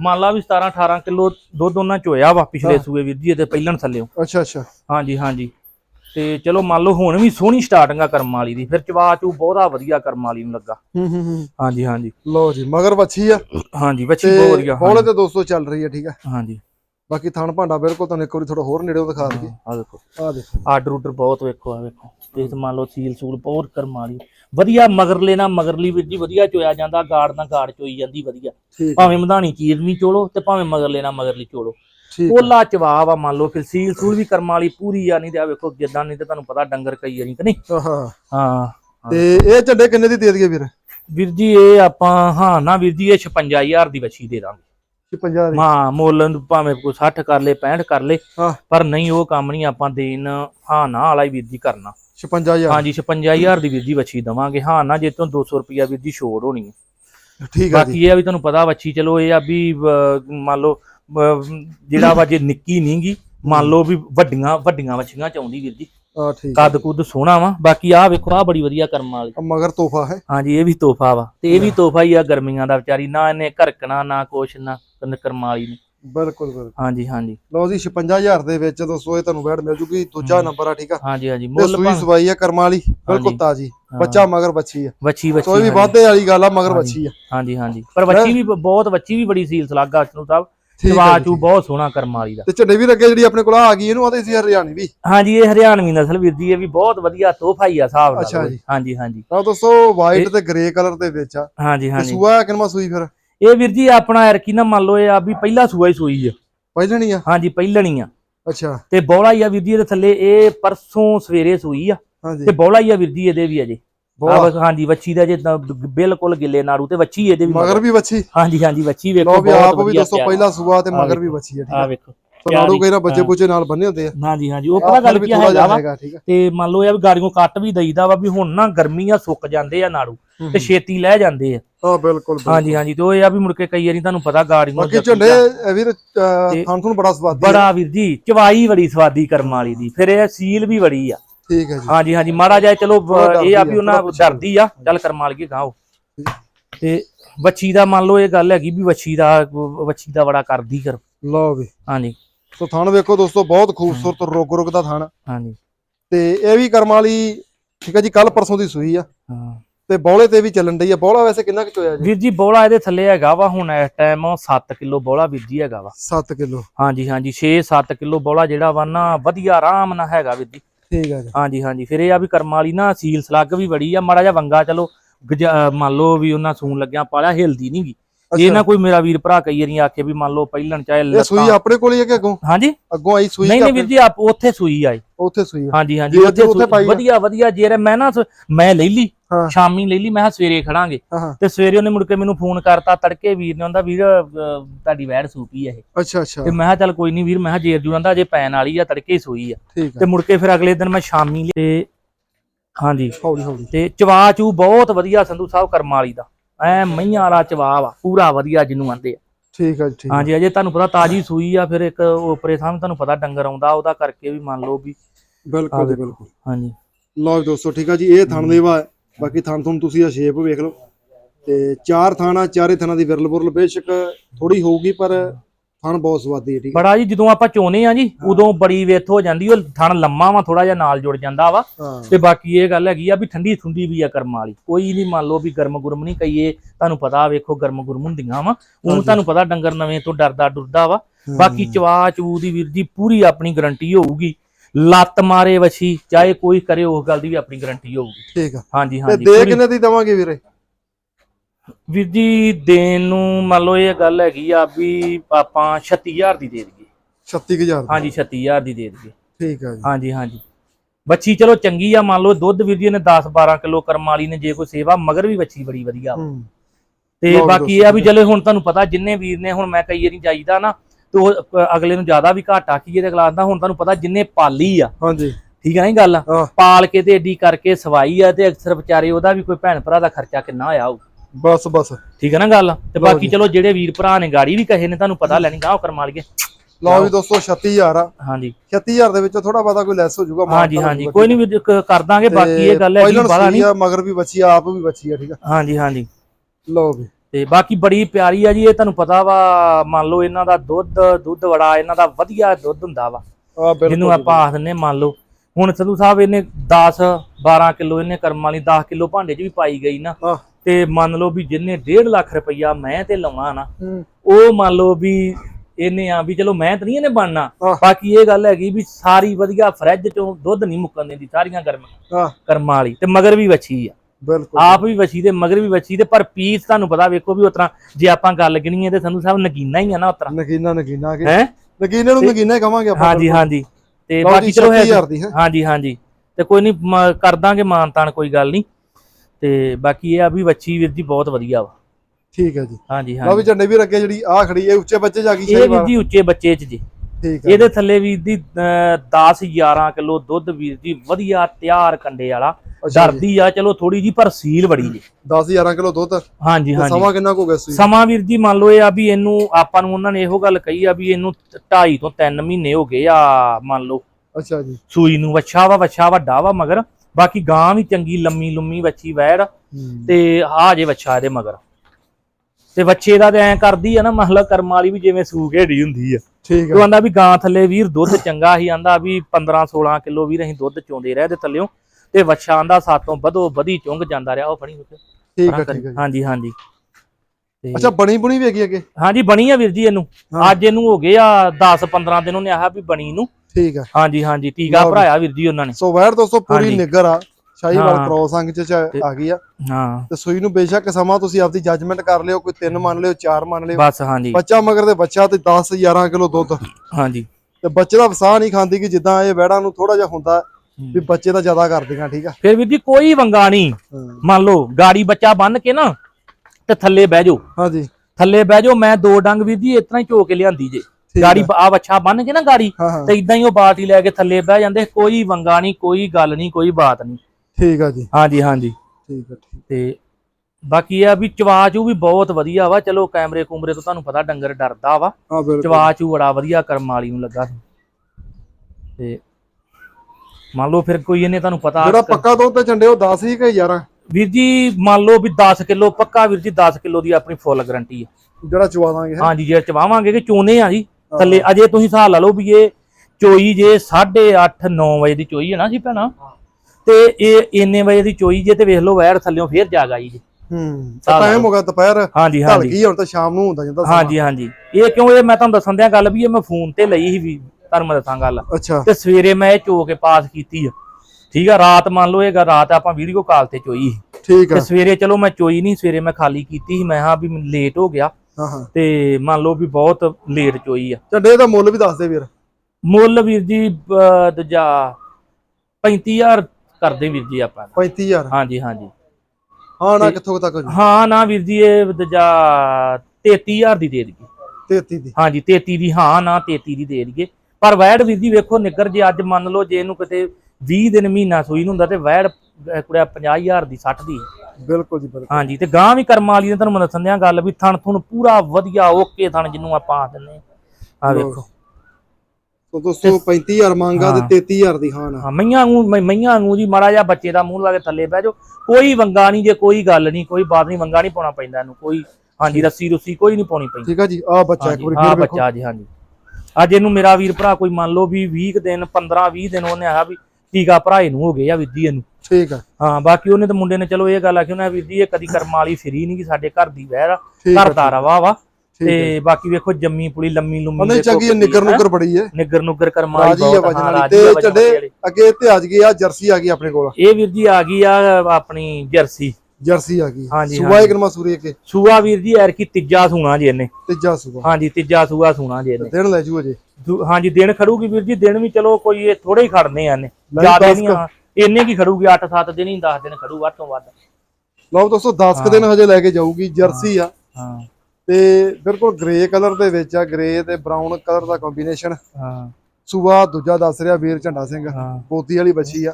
ਮੰਨ ਲਾ ਵੀ 17 18 ਕਿਲੋ ਦੁੱਧ ਉਹਨਾਂ ਚੋਇਆ ਵਾ ਪਿਛਲੇ। ਸੂਏ ਵੀਰ ਜੀ ਇਹਦੇ ਪਹਿਲਣ ਥੱਲਿਓ ਅੱਛਾ ਅੱਛਾ। ਹਾਂਜੀ ਹਾਂਜੀ। ਤੇ ਚਲੋ ਮੰਨ ਲਓ ਹੁਣ ਵੀ ਸੋਹਣੀ ਸਟਾਰਟਿੰਗ ਆ ਕਰਮ ਵਾਲੀ ਦੀ ਫਿਰ ਚਵਾ ਚੂ ਬਹੁਤਾ ਵਧੀਆ ਕਰਮ ਵਾਲੀ ਨੂੰ ਲੱਗਾ। ਹੂੰ ਹੂੰ ਹੂੰ। ਹਾਂਜੀ ਹਾਂਜੀ। ਲਓ ਜੀ ਮਗਰ ਬੱਚੀ ਆ। ਹਾਂਜੀ ਬੱਚੀ ਬਹੁਤ ਵਧੀਆ ਬੌਲੇ ਤੇ ਦੋਸਤੋ ਚੱਲ ਰਹੀ ਆ ਠੀਕ ਆ। ਹਾਂਜੀ। ਬਾਕੀ ਥਣ ਭਾਂਡਾ ਬਿਲਕੁਲ ਤੁਹਾਨੂੰ ਇੱਕ ਵਾਰੀ ਥੋੜਾ ਹੋਰ ਨੇੜੇੋਂ ਦਿਖਾ ਦਈਏ। ਆ ਦੇਖੋ। ਆ ਦੇਖੋ। ਆਰਡਰ ਉਡਰ ਬਹੁਤ ਵੇਖੋ ਆ ਵੇਖੋ। ਤੇ ਮੰਨ ਲਓ ਸੀਲ ਸੂਲ ਬਹੁਤ ਕਰਮ ਵਾਲੀ। ਵਧੀਆ ਮਗਰਲੇ ਨਾਲ ਮਗਰਲੀ ਵੀਰ ਜੀ ਵਧੀਆ ਚੋਇਆ ਜਾਂਦਾ ਗਾੜ ਨਾਲ ਗਾੜ ਚੋਈ ਜਾਂਦੀ ਵਧੀਆ। ਭਾਵੇਂ ਮਧਾਣੀ ਚੀਰਨੀ ਚੋਲੋ ਤੇ ਭਾਵੇਂ ਮਗਰਲੇ ਨਾਲ ਮਗਰਲੀ ਚੋਲੋ। ਕੋਲਾ ਚਵਾ ਵਾ ਮੰਨ ਲਓ ਫਿਰ ਸੀਲ ਸੂਲ ਵੀ ਕਰਮ ਵਾਲੀ ਪੂਰੀ ਆ ਨਹੀਂ ਤੇ ਆ ਵੇਖੋ ਜਿੱਦਾਂ ਨਹੀਂ ਤੇ ਤੁਹਾਨੂੰ ਪਤਾ ਡੰਗਰ ਕਈ ਵਾਰੀ ਕਿ ਨਹੀਂ? ਹਾਂ ਤੇ ਇਹ ਝੰਡੇ ਕਿੰਨੇ ਦੀ ਦੇ ਦਈਏ ਵੀਰ? ਵੀਰ ਜੀ ਇਹ ਆਪਾਂ ਹਾਂ ਨਾ ਵੀਰ ਜੀ ਇਹ 56000 ਦੀ ਬੱਚੀ ਦੇ ਦਾਂਗੇ। 50 ਦੀ। ਹਾਂ ਮੁੱਲ ਭਾਵੇਂ ਕੋਈ 60 ਕਰ ਲੇ 65 ਕਰ ਲੇ ਪਰ ਨਹੀਂ ਉਹ ਕੰਮ ਨਹੀਂ ਆਪਾਂ ਦੇਣ ਹਾਂ ਨਾ ਵਾਲਾ ਹੀ ਵੀਰ ਜੀ ਕਰਨਾ। 56000 ਹਾਂਜੀ 56000 ਦੀ ਵੀਰ ਜੀ ਦਵਾਂਗੇ। ਹਾਂ ਨਾ ਜੇ ਤੋਂ 200 ਰੁਪਿਆ ਵੀਰ ਜੀ ਛੋੜ ਹੋਣੀ ਹੈ। ਠੀਕ ਜੀ ਬਾਕੀ ਇਹ ਆ ਵੀ ਤੁਹਾਨੂੰ ਪਤਾ ਬੱਚੀ ਚਲੋ ਇਹ ਆ ਵੀ ਮੰਨ ਲਓ ਜਿਹੜਾ ਵਾ ਜੇ ਨਿੱਕੀ ਨਹੀਂਗੀ ਮੰਨ ਲਓ ਵੀ ਵੱਡੀਆਂ ਵੱਡੀਆਂ ਬੱਚੀਆਂ ਚ ਆਉਂਦੀ ਵੀਰ ਜੀ। ਆ ਠੀਕ ਕੱਦ ਕੁੱਦ ਸੋਹਣਾ ਵਾ। ਬਾਕੀ ਆਹ ਵੇਖੋ ਆਹ ਬੜੀ ਵਧੀਆ ਕਰਮ ਵਾਲੀ। ਮਗਰ ਤੋਹਫਾ ਹੈ। ਹਾਂਜੀ ਇਹ ਵੀ ਤੋਹਫਾ ਵਾ। ਤੇ ਇਹ ਵੀ ਤੋਹਫਾ ਹੀ ਆ ਗਰਮੀਆਂ ਦਾ ਵਿਚਾਰੀ ਨਾ ਇਹਨੇ ਘਰਕਣਾ ਨਾ ਕੁਛ ਨਾ ਕਰਮ ਵਾਲੀ ਨੇ। ਬਿਲਕੁਲ ਬਿਲਕੁਲ। ਹਾਂਜੀ ਹਾਂਜੀ। ਲਓ ਜੀ 56000 ਦੇ ਵਿੱਚ ਦੋਸਤੋ ਇਹ ਤੁਹਾਨੂੰ ਬੈਡ ਮਿਲ ਜੂਗੀ ਦੂਜਾ। ਨੰਬਰ ਆ ਠੀਕ ਆ? ਹਾਂਜੀ ਹਾਂਜੀ ਮੁੱਲ ਸੂਈ ਸਵਾਈ ਆ ਕਰਮਾਂ ਵਾਲੀ ਬਿਲਕੁਲ। ਤਾਜੀ। ਬੱਚਾ ਮਗਰ ਬੱਚੀ ਆ। ਵੱਛੀ ਸੋ ਇਹ ਵੀ। ਵਾਧੇ ਵਾਲੀ ਗੱਲ ਆ ਮਗਰ। ਬੱਚੀ ਆ। ਹਾਂਜੀ ਹਾਂਜੀ। ਪਰ ਵੱਛੀ ਵੀ ਬਹੁਤ ਵੱਛੀ ਵੀ ਬੜੀ ਸੀਲ ਸਲਾਗਾ ਅਸ਼ਨੂ ਸਾਹਿਬ। ਚਵਾਚੂ। ਬਹੁਤ ਸੋਹਣਾ ਕਰਮ ਵਾਲੀ ਦਾ। ਤੇ ਝੰਡੇ ਵੀ ਲੱਗੇ ਜਿਹੜੀ ਆਪਣੇ ਕੋਲ ਆ ਗਈ ਇਹਨੂੰ ਆਦੇ ਸੀ ਹਰਿਆਣੀ ਵੀ। ਹਾਂਜੀ ਇਹ ਹਰਿਆਣਵੀ ਨਸਲ ਵੀਰ ਜੀ ਇਹ ਵੀ ਬਹੁਤ ਵਧੀਆ ਤੋਹਫਾ ਹੀ ਆ ਅੱਛਾ ਜੀ। ਹਾਂਜੀ ਹਾਂਜੀ। ਤਾਂ ਦੋਸਤੋ ਵਾਈਟ ਤੇ ਗ੍ਰੇ ਕਲਰ ਦੇ ਵਿੱਚ ਆ। ਹਾਂਜੀ ਹਾਂਜੀ। ਸੂਆ ਕਿਨਮਾ ਸੂਈ ਫਿਰ? ਇਹ ਵੀਰ ਜੀ ਆਪਣਾ ਐਰਕੀ ਨਾ ਮੰਨ ਲਓ ਇਹ ਆ ਵੀ ਪਹਿਲਾ ਸੂਆ ਹੀ ਸੂਈ ਆ। ਪਹਿਲਣੀ ਆ? ਹਾਂਜੀ ਪਹਿਲਣੀ ਆ। ਅੱਛਾ। ਤੇ ਬੌਲਾ ਹੀ ਆ ਵੀਰ ਜੀ ਇਹਦੇ ਥੱਲੇ ਇਹ ਪਰਸੋਂ ਸਵੇਰੇ ਸੂਈ ਆ। ਹਾਂਜੀ। ਤੇ ਬੌਲਾ ਹੀ ਆ ਵੀਰ ਜੀ ਇਹਦੇ ਵੀ ਅਜੇ। ਬਸ ਹਾਂਜੀ ਵੱਛੀ ਦਾ ਜੇ ਬਿਲਕੁਲ ਗਿੱਲੇ ਨਾੜੂ ਤੇ ਵੱਛੀ ਇਹਦੇ ਵੀ। ਮਗਰ ਵੀ ਬੱਚੀ ਹਾਂਜੀ ਹਾਂਜੀ ਵੱਛੀ ਵੇਖੋ ਵੀ ਬਹੁਤ ਆਪ ਵੀ ਵਧੀਆ ਦੋਸਤੋ ਤਿਆਰ ਆ। ਪਹਿਲਾ ਸੂਆ ਤੇ ਮਗਰ ਵੀ। ਬੱਚੀ ਆ ਠੀਕ ਆ? ਵੇਖੋ ਨਾੜੂ ਕਈ ਨਾ ਬੱਚੇ। ਬੁੱਚੇ ਨਾਲ ਬੰਨੇ ਹੁੰਦੇ ਆ। ਹਾਂਜੀ ਹਾਂਜੀ ਉਹ ਪਤਾ ਗੱਲ ਵੀ ਕੀ ਹੈਗਾ ਵਾ? ਤੇ ਮੰਨ ਲਓ ਇਹ ਵੀ ਗਾੜੀਆਂ ਕੱਟ ਵੀ ਦਈਦਾ ਵਾ ਵੀ ਹੁਣ ਨਾ ਗਰਮੀ ਆ ਸੁੱਕ ਜਾਂਦੇ ਆ ਨਾੜੂ। ਤੇ ਛੇਤੀ ਲੈ ਜਾਂਦੇ ਆ। ਹਾਂ ਬਿਲਕੁਲ। ਹਾਂਜੀ ਹਾਂਜੀ ਤੇ ਉਹ ਇਹ ਆ ਵੀ ਮੁੜ ਕੇ ਕਈ ਵਾਰੀ ਤੁਹਾਨੂੰ ਪਤਾ ਗਾੜੀਆਂ ਬਾਕੀ ਝੰਡੇ ਇਹ ਵੀਰ ਥਾਂ ਥੂਣ ਬੜਾ ਸਵਾਦੀ। ਬੜਾ ਵੀਰ ਜੀ ਚਵਾਈ ਬੜੀ ਸਵਾਦੀ ਕਰਮ ਵਾਲੀ ਦੀ ਫਿਰ ਇਹ ਸੀਲ ਵੀ ਬੜੀ ਆ। ਠੀਕ ਹੈ ਜੀ। ਹਾਂਜੀ ਹਾਂਜੀ ਮਾੜਾ ਜਿਹਾ ਚਲੋ ਇਹ ਆ ਵੀ ਉਹਨਾਂ ਡਰਦੀ ਆ ਚੱਲ ਕਰਮ ਵਾਲੀ ਗਾਓ ਤੇ ਵੱਛੀ ਦਾ ਮੰਨ ਲਓ ਇਹ ਗੱਲ ਹੈਗੀ ਵੀ ਵੱਛੀ ਦਾ ਵੱਛੀ ਦਾ ਬੜਾ ਕਰਦੀ ਕਰ ਲਓ ਵੀ। ਹਾਂਜੀ। ਸੋ ਥਣ ਵੇਖੋ ਦੋਸਤੋ ਬਹੁਤ ਖੂਬਸੂਰਤ ਰੁਗ ਰੁਗ ਦਾ ਥਣ। ਹਾਂਜੀ। ਤੇ ਇਹ ਵੀ ਕਰਮ ਵਾਲੀ ਠੀਕ ਹੈ ਜੀ ਕੱਲ ਪਰਸੋਂ ਦੀ ਸੂਈ ਆ। ਹਾਂ। ਤੇ ਬੌਲੇ ਤੇ ਵੀ ਚੱਲਣ ਡਈ ਆ। ਬੌਲਾ ਵੈਸੇ ਕਿੰਨਾ ਕੁ ਚੋਇਆ ਜੀ? ਵੀਰ ਜੀ ਬੋਲਾ ਇਹਦੇ ਥੱਲੇ ਹੈਗਾ ਵਾ ਹੁਣ ਇਸ ਟਾਈਮ 7 ਕਿਲੋ ਬੋਲਾ ਵੀਰ ਜੀ ਹੈਗਾ ਵਾ। 7 ਕਿਲੋ। ਹਾਂਜੀ ਹਾਂਜੀ 6-7 ਕਿਲੋ ਬੋਲਾ ਜਿਹੜਾ ਵਾ ਨਾ ਵਧੀਆ ਆਰਾਮ ਨਾਲ ਹੈਗਾ ਵੀਰ ਜੀ। ਠੀਕ ਹੈ ਜੀ। ਹਾਂਜੀ ਹਾਂਜੀ ਫਿਰ ਇਹ ਆ ਵੀ ਕਰਮ ਵਾਲੀ ਨਾ ਸੀਲ ਸਲੱਗ ਵੀ ਬੜੀ ਆ। ਮਾੜਾ ਜਿਹਾ ਵੰਗਾ ਚਲੋ ਮੰਨ ਲਓ ਵੀ ਉਹਨਾਂ ਸੂਣ ਲੱਗਿਆ ਪਾਲਿਆ ਹਿਲਦੀ ਨਹੀਂਗੀ ਇਹ ਨਾ ਕੋਈ ਮੇਰਾ ਵੀਰ ਭਰਾ ਕਈ ਵਾਰੀ ਆਖੇ ਵੀ ਮੰਨ ਲਓ ਪਹਿਲਣ ਚਾਹੇ ਇਹ ਸੂਈ ਆਪਣੇ ਕੋਲ ਹੀ ਹੈ ਕਿ ਅੱਗੋਂ? ਹਾਂਜੀ। ਅੱਗੋਂ ਆਈ ਸੂਈ ਨਹੀਂ ਨਹੀਂ ਵੀਰ ਜੀ ਆਪ ਉੱਥੇ ਸੂਈ ਆਈ। ਉੱਥੇ ਸੂਈ ਹਾਂਜੀ ਹਾਂਜੀ ਉੱਥੇ। ਵਧੀਆ ਵਧੀਆ ਜੇ ਮੈਂ ਨਾ ਮੈਂ ਲੈ ਲਈ। ਸ਼ਾਮੀ ਲੈ ਲਈ ਮੈਂ ਸਵੇਰੇ ਖੜਾਂਗੇ। ਤੇ ਸਵੇਰੇ ਉਹਨੇ ਮੁੜ ਕੇ ਮੈਨੂੰ ਫੋਨ ਕਰਤਾ ਤੜਕੇ ਵੀਰ ਨੇ ਉਹਦਾ ਵੀਰ ਤੁਹਾਡੀ ਵੈੜ ਸੂਪੀ ਆ ਇਹ। ਅੱਛਾ ਅੱਛਾ। ਤੇ ਮੈਂ ਕਿਹਾ ਚੱਲ ਕੋਈ ਨਹੀਂ ਵੀਰ ਮੈਂ ਕਿਹਾ ਜੇਰ ਜੂਰਾਂ ਦਾ ਅਜੇ ਪੈਣ ਵਾਲੀ ਆ ਤੜਕੇ ਹੀ ਸੂਈ ਆ। ਤੇ ਮੁੜ ਕੇ ਫਿਰ ਅਗਲੇ ਦਿਨ ਮੈਂ ਸ਼ਾਮੀ ਤੇ ਹਾਂਜੀ। ਹੌਲੀ ਹੌਲੀ। ਤੇ ਚਵਾ ਚੂ ਬਹੁਤ ਵਧੀਆ ਸੰਧੂ ਸਾਹਿਬ ਕਰਮ ਵਾਲੀ ਦਾ। ਐ ਮਈਆਂ ਵਾਲਾ ਚਵਾ ਵਾ ਪੂਰਾ ਵਧੀਆ ਜਿਹਨੂੰ ਆਂਦੇ ਆ ਠੀਕ ਹੈ ਜੀ, ਠੀਕ। ਹਾਂਜੀ ਅਜੇ ਤੁਹਾਨੂੰ ਪਤਾ ਤਾਜੀ ਸੂਈ ਆ ਫਿਰ ਇੱਕ ਉਪਰੇ ਸਾਹਮਣੇ ਤੁਹਾਨੂੰ ਪਤਾ ਡੰਗਰ ਆਉਂਦਾ ਉਹਦਾ ਕਰਕੇ ਵੀ ਮੰਨ ਲਓ ਵੀ ਬਿਲਕੁਲ ਜੀ। ਬਿਲਕੁਲ ਹਾਂਜੀ ਲਓ ਜੀ ਦੋਸਤੋ ਠੀਕ ਆ ਜੀ ਇਹ ਥਣ ਦੇਵਾ ਹੈ ਬਾਕੀ ਥਣ ਤੁਹਾਨੂੰ ਤੁਸੀਂ ਆ ਸ਼ੇਪ ਵੇਖ ਲਓ ਤੇ ਚਾਰ ਥਾਣਾ ਚਾਰੇ ਥਾਣਾ ਦੀ ਵਿਰਲ ਬੁਰਲ ਬੇਸ਼ੱਕ ਥੋੜੀ ਹੋਊਗੀ ਪਰ ਥਣ ਬਹੁਤ ਸਵਾਦੀ ਹੈ ਠੀਕ ਹੈ। ਬੜਾ ਜੀ ਜਦੋਂ ਆਪਾਂ ਚੋਨੇ ਆ ਜੀ ਉਦੋਂ ਬੜੀ ਵੇਥ ਹੋ ਜਾਂਦੀ ਉਹ ਥਣ ਲੰਮਾ ਵਾ ਥੋੜਾ ਜਿਹਾ ਨਾਲ ਜੁੜ ਜਾਂਦਾ ਵਾ। ਹਾਂ। ਤੇ ਬਾਕੀ ਇਹ ਗੱਲ ਹੈਗੀ ਆ ਵੀ ਠੰਡੀ ਠੁੰਡੀ ਵੀ ਆ ਕਰਮ ਵਾਲੀ। ਕੋਈ ਨਹੀਂ ਮੰਨ ਲਓ ਵੀ ਗਰਮ ਗੁਰਮ ਨਹੀਂ ਕਹੀਏ ਤੁਹਾਨੂੰ ਪਤਾ ਵੇਖੋ ਗਰਮ ਗੁਰਮ ਹੁੰਦੀਆਂ ਵਾ ਉਹ। ਤੁਹਾਨੂੰ ਪਤਾ ਡੰਗਰ ਨਵੇਂ ਤੋਂ ਡਰਦਾ ਡੁਰਦਾ ਵਾ। ਬਾਕੀ ਚਵਾ ਚੂ ਦੀ ਵੀਰ ਜੀ ਪੂਰੀ ਆਪਣੀ ਗਰੰਟੀ ਹੋਊਗੀ। ਲੱਤ ਮਾਰੇ ਵਛੀ ਚਾਹੇ ਕੋਈ ਕਰੇ ਉਸ ਗੱਲ ਦੀ ਵੀ ਆਪਣੀ ਗਰੰਟੀ ਹੋਊਗੀ। ਠੀਕ ਆ। ਹਾਂਜੀ ਤੇ ਹਾਂਜੀ ਦੇ ਪੂਰੀ- ਕਿੰਨੇ ਦੀ ਦਵਾਂਗੇ ਵੀਰੇ? ਵੀਰ ਜੀ ਦੇਣ ਨੂੰ ਮੰਨ ਲਓ ਇਹ ਗੱਲ ਹੈਗੀ ਆ ਵੀ ਆਪਾਂ 36000 ਦੀ ਦੇ ਦਈਏ। 36000 ਹਾਂਜੀ 36000 ਦੀ ਦੇ ਦਈਏ। ਠੀਕ ਆ ਜੀ। ਹਾਂਜੀ ਹਾਂਜੀ। ਬੱਚੀ ਚਲੋ ਚੰਗੀ ਆ ਮੰਨ ਲਓ ਦੁੱਧ ਵੀਰ ਜੀ ਨੇ 10 12 ਕਿਲੋ ਕਰਮ ਵਾਲੀ ਨੇ ਜੇ ਕੋਈ ਸੇਵਾ ਮਗਰ ਵੀ ਬੱਚੀ ਬੜੀ ਵਧੀਆ ਤੇ ਬਾਕੀ ਇਹ ਆ ਵੀ ਚਲੇ ਹੁਣ ਤੁਹਾਨੂੰ ਪਤਾ ਜਿੰਨੇ ਵੀਰ ਨੇ ਹੁਣ ਮੈਂ ਕਈ ਵਾਰੀ ਜਾਈਦਾ ਨਾ ਤੇ ਅਗਲੇ ਨੂੰ ਜ਼ਿਆਦਾ ਵੀ ਘਾਟਾ ਕੀ ਇਹਦੇ ਗਲਾਸ ਦਾ ਹੁਣ ਤੁਹਾਨੂੰ ਪਤਾ ਜਿੰਨੇ ਪਾਲੀ ਆ। ਹਾਂਜੀ। ਠੀਕ ਹੈ ਨਾ ਗੱਲ? ਪਾਲ ਕੇ ਤੇ ਏਡੀ ਕਰਕੇ ਸਵਾਈ ਆ ਤੇ ਅਕਸਰ ਵਿਚਾਰੇ ਉਹਦਾ ਵੀ ਕੋਈ ਭੈਣ ਭਰਾ ਦਾ ਖਰਚਾ ਕਿੰਨਾ ਹੋਇਆ ਹੋਊ। ਬਸ ਬਸ। ਠੀਕ ਹੈ ਨਾ ਗੱਲ? ਤੇ ਬਾਕੀ ਜੀ। ਚਲੋ ਜਿਹੜੇ ਵੀਰ ਭਰਾ ਨੇ ਗਾੜੀ ਵੀ ਕਹੇ ਨੇ ਤੁਹਾਨੂੰ ਪਤਾ ਲੈਣੀ ਗਾਹ ਕਰਮਾ ਲਈਏ ਲਓ ਵੀ ਦੋਸਤੋ 36000 ਆ। ਹਾਂਜੀ। 36000 ਦੇ ਵਿੱਚ ਥੋੜਾ ਬਹੁਤਾ ਕੋਈ ਲੈਸ ਹੋ ਜਾਊਗਾ ਹਾਂਜੀ ਹਾਂਜੀ। ਕੋਈ ਨਹੀਂ ਕਰ ਦਾਂਗੇ ਬਾਕੀ ਇਹ ਗੱਲ ਹੈ ਪਹਿਲਾਂ ਬਾਲਾ ਨਹੀਂ ਮਗਰ ਵੀ ਬੱਚੀ ਆਪ ਵੀ ਬੱਚੀ ਆ ਠੀਕ ਆ। ਹਾਂਜੀ ਹਾਂਜੀ। ਲਓ ਵੀ ਤੇ ਬਾਕੀ ਬੜੀ ਪਿਆਰੀ ਆ ਜੀ ਇਹ ਤੁਹਾਨੂੰ ਪਤਾ ਵਾ ਮੰਨ ਲਓ ਇਹਨਾਂ ਦਾ ਦੁੱਧ ਦੁੱਧ ਵੜਾ ਇਹਨਾਂ ਦਾ ਵਧੀਆ ਦੁੱਧ ਹੁੰਦਾ ਵਾ। ਜਿਹਨੂੰ ਆਪਾਂ ਆਖ ਦਿੰਨੇ ਮੰਨ ਲਓ। ਹੁਣ ਸਧੂ ਸਾਹਿਬ ਇਹਨੇ 10 12 ਕਿਲੋ ਇਹਨੇ ਕਰਮ ਵਾਲੀ 10 ਕਿਲੋ ਭਾਂਡੇ 'ਚ ਵੀ ਪਾਈ ਗਈ ਨਾ। ਤੇ ਮੰਨ ਲਓ ਵੀ ਜਿੰਨੇ 1.5 ਲੱਖ ਰੁਪਈਆ ਮੈਂ ਤੇ ਲਵਾਂ ਨਾ ਉਹ ਮੰਨ ਲਓ ਵੀ ਇਹਨੇ ਆ ਵੀ ਚਲੋ ਮੈਂ ਤਾਂ ਨਹੀਂ ਇਹਨੇ ਬਣਨਾ। ਬਾਕੀ ਇਹ ਗੱਲ ਹੈਗੀ ਵੀ ਸਾਰੀ ਵਧੀਆ ਫਰਿੱਜ ਚੋਂ ਦੁੱਧ ਨਹੀਂ ਮੁੱਕਣ ਦਿੰਦੀ ਸਾਰੀਆਂ ਗਰਮ ਕਰਮਾਂ ਵਾਲੀ ਤੇ ਮਗਰ ਵੀ ਵੱਛੀ ਆ। ਬਿਲਕੁਲ। ਆਪ ਵੀ ਵੱਛੀ ਤੇ ਮਗਰ ਵੀ ਵੱਛੀ ਤੇ ਪਰ ਪੀਸ ਤੁਹਾਨੂੰ ਪਤਾ ਵੇਖੋ ਵੀ ਉਤਰਾ ਜੇ ਆਪਾਂ ਗੱਲ ਗਿਣੀਏ ਤੇ ਸਾਨੂੰ ਸਭ ਨਗੀਨਾ ਹੀ ਆ ਨਾ ਉਤਰਾ ਨਗੀਨਾ ਨਗੀਨਾ ਕੇ ਹੈ? ਨਗੀਨੇ ਨੂੰ ਨਗੀਨਾ ਹੀ ਕਵਾਂਗੇ ਆਪਾਂ ਹਾਂਜੀ ਹਾਂਜੀ। ਤੇ ਬਾਕੀ ਚਲੋ ਹੈ 36000 ਦੀ ਹੈ। ਹਾਂਜੀ ਹਾਂਜੀ। ਤੇ ਕੋਈ ਨਹੀਂ ਕਰ ਦਾਂਗੇ ਮਾਨ ਤਾਨ ਕੋਈ ਗੱਲ ਨਹੀਂ। ਤੇ ਬਾਕੀ ਇਹ ਆ ਵੀ ਵੱਛੀ ਵੀਰ ਜੀ ਬਹੁਤ ਵਧੀਆ ਵਾ। ਠੀਕ ਹੈ ਜੀ। ਹਾਂਜੀ ਲਓ ਵੀ ਝੰਡੇ ਵੀ ਰੱਖੇ ਜਿਹੜੀ ਆ ਖੜੀ ਇਹ ਉੱਚੇ ਬੱਚੇ ਜਾ ਗਈ ਇਹ ਵੀਰ ਜੀ ਉੱਚੇ ਬੱਚੇ ਚ ਜੀ। ਠੀਕ ਹੈ। ਇਹਦੇ ਥੱਲੇ ਵੀਰ ਦੀ 10 11 ਕਿਲੋ ਦੁੱਧ ਵੀਰ ਜੀ ਵਧੀਆ ਤਿਆਰ ਕੰਡੇ ਵਾਲਾ। ਡਰਦੀ ਆ ਚਲੋ ਥੋੜੀ ਜੀ ਪਰ ਸੀਲ ਬੜੀ ਜੀ। 10 11 ਕਿਲੋ ਦੁੱਧ? ਹਾਂਜੀ ਹਾਂਜੀ। ਸਮਾਂ ਕਿੰਨਾ ਕੁ ਹੋ ਗਿਆ ਸੀ? ਸਮਾਂ ਵੀਰ ਜੀ ਮੰਨ ਲਓ ਇਹ ਆ ਵੀ ਇਹਨੂੰ ਆਪਾਂ ਨੂੰ ਉਹਨਾਂ ਨੇ ਇਹੋ ਗੱਲ ਕਹੀ ਆ ਵੀ ਇਹਨੂੰ 2.5 ਤੋਂ 3 ਮਹੀਨੇ ਹੋ ਗਏ ਆ ਮੰਨ ਲਓ। ਅੱਛਾ ਜੀ। ਸੂਈ ਨੂੰ ਵੱਛਾ ਵਾ ਵੱਛਾ ਵੱਡਾ ਵਾ ਮਗਰ ਬਾਕੀ ਗਾਂ ਵੀ ਚੰਗੀ ਲੰਮੀ ਲੰਮੀ ਵੱਛੀ ਵੈੜ ਤੇ ਆ ਜੇ ਵੱਛਾ ਇਹਦੇ ਮਗਰ। ਤੇ ਵੱਛੇ ਦਾ ਤੇ ਐ ਕਰਦੀ ਆ ਨਾ ਮਹਲਾ ਕਰਮ ਵਾਲੀ ਵੀ ਜਿਵੇਂ ਸੂ ਘੇੜੀ ਹੁੰਦੀ ਆ। ਠੀਕ ਉਹ ਹੈ ਆਂਦਾ ਵੀ ਗਾਂ ਥੱਲੇ ਵੀਰ ਦੁੱਧ ਚੰਗਾ ਹੀ ਆਂਦਾ ਵੀ 15 16 ਕਿਲੋ ਵੀਰ ਅਸੀਂ ਦੁੱਧ ਚੋਂਦੇ ਰਹੇ ਤੇ ਥੱਲਿਓਂ। ਤੇ ਵੱਛਾ ਆਂਦਾ ਸਾਤੋਂ ਵਧੋ ਵਧੀ ਚੁੰਗ ਜਾਂਦਾ ਰਿਹਾ ਉਹ ਫੜੀ ਹੋ ਕੇ ਠੀਕ ਹੈ ਠੀਕ ਜੀ। ਹਾਂਜੀ ਹਾਂਜੀ। ਅੱਛਾ ਬਣੀ ਬੁਣੀ ਵੀ ਹੈਗੀ ਅੱਗੇ? ਹਾਂਜੀ ਬਣੀ ਆ ਵੀਰ ਜੀ ਇਹਨੂੰ। ਅੱਜ ਇਹਨੂੰ ਹੋ ਗਏ ਆ 10 15 ਦਿਨ ਉਹਨੇ ਆਹ ਵੀ ਬਣੀ ਨੂੰ। ਠੀਕ ਹੈ ਹਾਂਜੀ ਹਾਂਜੀ ਟੀਕਾ ਵੀ। ਭਰਾਇਆ ਵੀਰ ਜੀ ਉਹਨਾਂ ਨੇ। ਸੋ ਵੈਰ ਦੋਸਤੋ ਪੂਰੀ। ਨਿੱਗਰ ਆ। ਸ਼ਾਹੀਵਾਲ। ਕ੍ਰੋਸ ਅੰਗ ਚ ਤੇ- ਆ ਗਈ ਆ। ਹਾਂ। ਤੇ ਸੂਈ ਨੂੰ ਬੇਸ਼ੱਕ ਸਮਾਂ ਤੁਸੀਂ ਆਪਦੀ ਜੱਜਮੈਂਟ ਕਰ ਲਿਓ ਕੋਈ ਤਿੰਨ ਮੰਨ ਲਿਓ ਚਾਰ ਮੰਨ ਲਿਓ। ਬਸ ਹਾਂਜੀ। ਬੱਚਾ ਮਗਰ ਦੇ ਬੱਚਾ ਤੇ 10 11 ਕਿਲੋ ਦੁੱਧ। ਹਾਂਜੀ। ਤੇ ਬੱਚੇ ਦਾ ਵਸਾਹ ਨਹੀਂ ਖਾਂਦੀ ਕਿ ਜਿੱਦਾਂ ਇਹ ਵੈੜਾਂ ਨੂੰ ਥੋੜਾ ਜਿਹਾ ਹੁੰਦਾ ਵੀ ਬੱਚੇ ਦਾ ਜ਼ਿਆਦਾ ਕਰਦੀਆਂ ਠੀਕ ਆ? ਫਿਰ ਵੀਰ ਜੀ ਕੋਈ ਵੰਗਾ ਨਹੀਂ। ਮੰਨ ਲਓ ਗਾੜੀ ਬੱਚਾ ਬੰਨ ਕੇ ਨਾ ਤੇ ਥੱਲੇ ਬਹਿ ਜਾਓ। ਹਾਂਜੀ। ਥੱਲੇ ਬਹਿ ਜਾਓ ਮੈਂ ਦੋ ਡੰਗ ਵੀਰ ਜੀ ਇਤਨਾ ਹੀ ਝੋ ਕੇ ਲਿਆਂਦੀ ਜੇ। ਗਾੜੀ ਆ। ਆ ਵੱਛਾ ਬੰਨ ਕੇ ਨਾ ਗਾੜੀ ਤੇ ਇਦਾਂ ਹੀ ਉਹ ਬਾਲਟੀ ਲੈ ਕੇ ਥੱਲੇ ਬਹਿ ਜਾਂਦੇ ਕੋਈ ਵੰਗਾ ਨਹੀਂ ਕੋਈ ਗੱਲ ਨਹੀਂ ਕੋਈ ਬਾਤ ਨਹੀਂ। ਠੀਕ ਆ ਜੀ। ਹਾਂਜੀ ਹਾਂਜੀ। ਠੀਕ ਆ ਠੀਕ ਤੇ ਬਾਕੀ ਆ ਵੀ ਚਵਾਚੂ ਵੀ ਬਹੁਤ ਵਧੀਆ ਵਾ ਚਲੋ ਕੈਮਰੇ ਕੂਮਰੇ ਤੋਂ ਤੁਹਾਨੂੰ ਪਤਾ ਡੰਗਰ ਡਰਦਾ ਵਾ। ਚਵਾਚੂ ਬੜਾ ਵਧੀਆ ਕਰਮ ਵਾਲੀ ਨੂੰ ਲੱਗਾ ਸੀ। ਤੇ ਮੰਨ ਲਓ ਫਿਰ ਕੋਈ ਇਹਨੇ ਤੁਹਾਨੂੰ ਪਤਾ ਜਿਹੜਾ ਪੱਕਾ ਦੁੱਧ ਤੇ ਝੰਡੇ ਉਹ 10 ਹੀ ਕਿ 11 ਵੀਰ ਜੀ ਮੰਨ ਲਓ ਵੀ 10 ਕਿਲੋ ਪੱਕਾ ਵੀਰ ਜੀ 10 ਕਿਲੋ ਦੀ ਆਪਣੀ ਫੁੱਲ ਗਾਰੰਟੀ ਹੈ ਜਿਹੜਾ ਚਵਾ ਦਾਂਗੇ। ਹੈਂ। ਹਾਂਜੀ ਜੇ ਚਵਾਵਾਂਗੇ ਕਿ ਚੋਨੇ ਆ ਜੀ। ਥੱਲੇ ਅਜੇ ਤੁਸੀਂ ਹਿਸਾਬ ਲਾ ਲਓ ਵੀ ਇਹ ਚੋਈ ਜੇ 8:30 9 ਵਜੇ ਦੀ ਚੋਈ ਹੈ ਨਾ ਜੀ ਭੈਣਾ? ਤੇ ਇਹ ਇੰਨੇ ਵਜੇ ਦੀ ਚੋਈ ਜੇ ਤੇ ਵੇਖ ਲਓ ਵੈਰ ਥੱਲਿਓਂ ਫੇਰ ਜਾਗ ਆਈ ਜੀ। ਹੂੰ ਟਾਈਮ ਹੋ ਗਿਆ ਦੁਪਹਿਰ ਹਾਂਜੀ ਹਾਂਜੀ। ਗਈ ਹੁਣ ਤਾਂ ਸ਼ਾਮ ਨੂੰ ਹੁੰਦਾ ਜਾਂਦਾ। ਹਾਂਜੀ ਹਾਂਜੀ। ਇਹ ਕਿਉਂ ਇਹ ਮੈਂ ਤੁਹਾਨੂੰ ਦੱਸਣ ਦਿਆਂ ਗੱਲ ਵੀ ਇਹ ਮੈਂ ਫੋਨ ਤੇ ਲਈ ਸੀ ਵੀ ਤੁਹਾਨੂੰ ਮੈਂ ਦੱਸਾਂ ਗੱਲ। ਅੱਛਾ। ਤੇ ਸਵੇਰੇ ਮੈਂ ਇਹ ਚੋ ਕੇ ਪਾਸ ਕੀਤੀ ਆ। ਠੀਕ ਆ ਰਾਤ ਮੰਨ ਲਓ ਇਹ ਰਾਤ ਆਪਾਂ ਵੀਡੀਓ ਕਾਲ ਤੇ ਚੋਈ ਸੀ। ਠੀਕ ਤੇ ਆ ਸਵੇਰੇ ਚਲੋ ਮੈਂ ਚੋਈ ਨਹੀਂ ਸਵੇਰੇ ਮੈਂ ਖਾਲੀ ਕੀਤੀ ਸੀ। ਮੈਂ ਹਾਂ ਵੀ ਲੇਟ ਹੋ ਗਿਆ। ਹਾਂ। ਹਾਂ ਤੇ ਮੰਨ ਲਓ ਵੀ ਬਹੁਤ ਲੇਟ ਚੋਈ ਆ। ਝੰਡੇ ਦਾ ਮੁੱਲ ਵੀ ਦੱਸ ਦੇ ਵੀਰ। ਮੁੱਲ ਵੀਰ ਜੀ ਦੂਜਾ 35000 ਕਰਦੇ ਵੀਰ ਜੀ ਆਪਾਂ 35000 ਹਾਂਜੀ ਹਾਂਜੀ। ਹਾਂ ਨਾ ਕਿੱਥੋਂ ਤੱਕ ਹੋ ਜੂ ਹਾਂ ਨਾ ਵੀਰ ਜੀ ਇਹ ਦੂਜਾ 33000 ਦੀ ਦੇ ਦਈਏ। 33 ਦੀ। ਹਾਂਜੀ 33 ਦੀ ਹਾਂ ਨਾ 33 ਦੀ ਦੇ ਦਈਏ। ਪਰ ਵੈੜ ਵੀਰ ਜੀ ਵੇਖੋ ਨਿੱਗਰ ਜੇ ਅੱਜ ਮੰਨ ਲਓ ਜੇ ਇਹਨੂੰ ਕਿਤੇ 20 ਦਿਨ ਮਹੀਨਾ ਸੂਈ ਨੂੰ ਹੁੰਦਾ ਤੇ ਵੈੜ ਕੁੜਿਆ 50000 ਦੀ 60 ਦੀ। ਬਿਲਕੁਲ ਜੀ ਬਿਲਕੁਲ। ਹਾਂਜੀ ਤੇ ਗਾਂ ਵੀ ਕਰਮਾਂ ਵਾਲੀ ਨੇ ਤੁਹਾਨੂੰ ਮੈਂ ਦੱਸਣ ਦਿਆਂ ਗੱਲ ਵੀ ਥਣ ਥੁਣ ਪੂਰਾ ਵਧੀਆ ਓਕੇ ਥਣ ਜਿਹਨੂੰ ਆਪਾਂ ਆ ਦਿੰਨੇ ਆ ਵੇਖੋ। ਸੋ ਦੋਸਤੋ 35000 ਮੰਗਾ ਤੇ 33000 ਦੀ ਹਾਂ ਨਾ ਹਾਂ ਮਈਆਂ ਨੂੰ ਮ- ਮਈਆਂ ਨੂੰ ਜੀ ਮਾੜਾ ਜਿਹਾ ਬੱਚੇ ਦਾ ਮੂੰਹ ਲਾ ਕੇ ਥੱਲੇ ਬਹਿ ਜਾਓ। ਕੋਈ ਵੰਗਾ ਨਹੀਂ ਜੇ ਕੋਈ ਗੱਲ ਨਹੀਂ ਕੋਈ ਬਾਤ ਨਹੀਂ ਵੰਗਾ ਨਹੀਂ ਪਾਉਣਾ ਪੈਂਦਾ ਇਹਨੂੰ। ਕੋਈ ਹਾਂਜੀ ਰੱਸੀ ਰੁੱਸੀ ਕੋਈ ਨਹੀਂ ਪਾਉਣੀ ਪੈਂਦੀ। ਠੀਕ ਆ ਜੀ ਆ ਬੱਚਾ ਇੱਕ ਹਾਂਜੀ ਵਾਰੀ ਹਾਂ ਫੇਰ ਵੇਖੋ। ਬੱਚਾ ਜੀ ਹਾਂਜੀ। ਅੱਜ ਇਹਨੂੰ ਮੇਰਾ ਵੀਰ ਭਰਾ ਕੋਈ ਮੰਨ ਲਓ ਵੀ 20 ਕੁ ਦਿਨ 15 20 ਦਿਨ ਉਹਨੇ ਆਹ ਵੀ ਟੀਕਾ ਭਰਾਏ ਨੂੰ ਹੋ ਗਏ ਆ ਵਿਧੀ ਇਹਨੂੰ। ਠੀਕ ਆ। ਹਾਂ ਬਾਕੀ ਉਹਨੇ ਤਾਂ ਮੁੰਡੇ ਨੇ ਚਲੋ ਇਹ ਗੱਲ ਆਖੀ ਉਹਨੇ ਵੀਰ ਜੀ ਇਹ ਕਦੀ ਕਰਮ ਵਾਲੀ ਫਰੀ ਨਹੀਂ ਕਿ ਸਾਡੇ ਘਰ ਦੀ ਵਹਿਰ ਘਰ ਰਵਾ ਵਾ। ਠੀਕ ਤੇ ਬਾਕੀ ਵੇਖੋ ਜੰਮੀ ਪੁਲੀ ਲੰਮੀ ਲੁੰਮੀ ਉਹਨੇ ਚੰਗੀ ਨਿੱਗਰ। ਨੁੱਗਰ ਬੜੀ ਹੈ। ਨਿੱਗਰ ਨੁੱਗਰ ਕਰਮ ਵਾਲੀ ਬਹੁਤ ਹਾਂ, ਤੇ ਚੱਡੇ। ਅੱਗੇ ਤੇ ਅੱਜ ਗਈ ਆ ਜਰਸੀ ਆ ਗਈ ਆਪਣੇ ਕੋਲ। ਇਹ ਵੀਰ ਜੀ ਆ ਗਈ ਆ ਆਪਣੀ ਜਰਸੀ। ਜਰਸੀ ਆ ਗਈ। ਹਾਂਜੀ, ਸੂਆ। ਇੱਕ ਨਮਾ ਸੂਰੀ ਕੇ ਸੂਆ ਵੀਰ ਜੀ ਐਰ ਕੀ ਤੀਜਾ ਸੂਣਾ ਜੀ ਇਹਨੇ। ਤੀਜਾ ਸੂਆ। ਹਾਂਜੀ ਤੀਜਾ ਸੂਆ ਸੂਣਾ ਜੀ ਇਹਨੇ। ਦਿਨ ਲੈ ਜੂ ਅਜੇ। ਹਾਂਜੀ ਦਿਨ ਖੜੂਗੀ ਵੀਰ ਜੀ ਦਿਨ ਵੀ ਚਲੋ ਕੋਈ ਇਹ ਥੋੜੇ ਹੀ ਖੜਨੇ ਆ ਨੇ ਜ਼ਿਆਦਾ ਨਹੀਂ। ਆ। ਇੰਨੇ ਕੀ ਖੜੂਗੀ 8-7 ਦਿਨ ਹੀ 10 ਦਿਨ ਖੜੂ ਵੱਧ ਤੋਂ ਵੱਧ। ਲਓ ਦੋਸਤੋ 10 ਕੁ ਦਿਨ ਹਜੇ ਲੈ ਕੇ ਜਾਊਗੀ ਜਰਸੀ ਆ। ਹਾਂ। ਤੇ ਬਿਲਕੁਲ ਗ੍ਰੇ ਕਲਰ ਦੇ ਵਿੱਚ ਆ ਗ੍ਰੇ ਤੇ ਬਰਾਊਨ ਕਲਰ ਦਾ ਕੰਬੀਨੇਸ਼ਨ ਹਾਂ। ਸੂਆ ਦੂਜਾ ਦੱਸ ਰਿਹਾ ਵੀਰ ਝੰਡਾ ਸਿੰਘ। ਬੋਦੀ ਵਾਲੀ ਬੱਚੀ ਆ।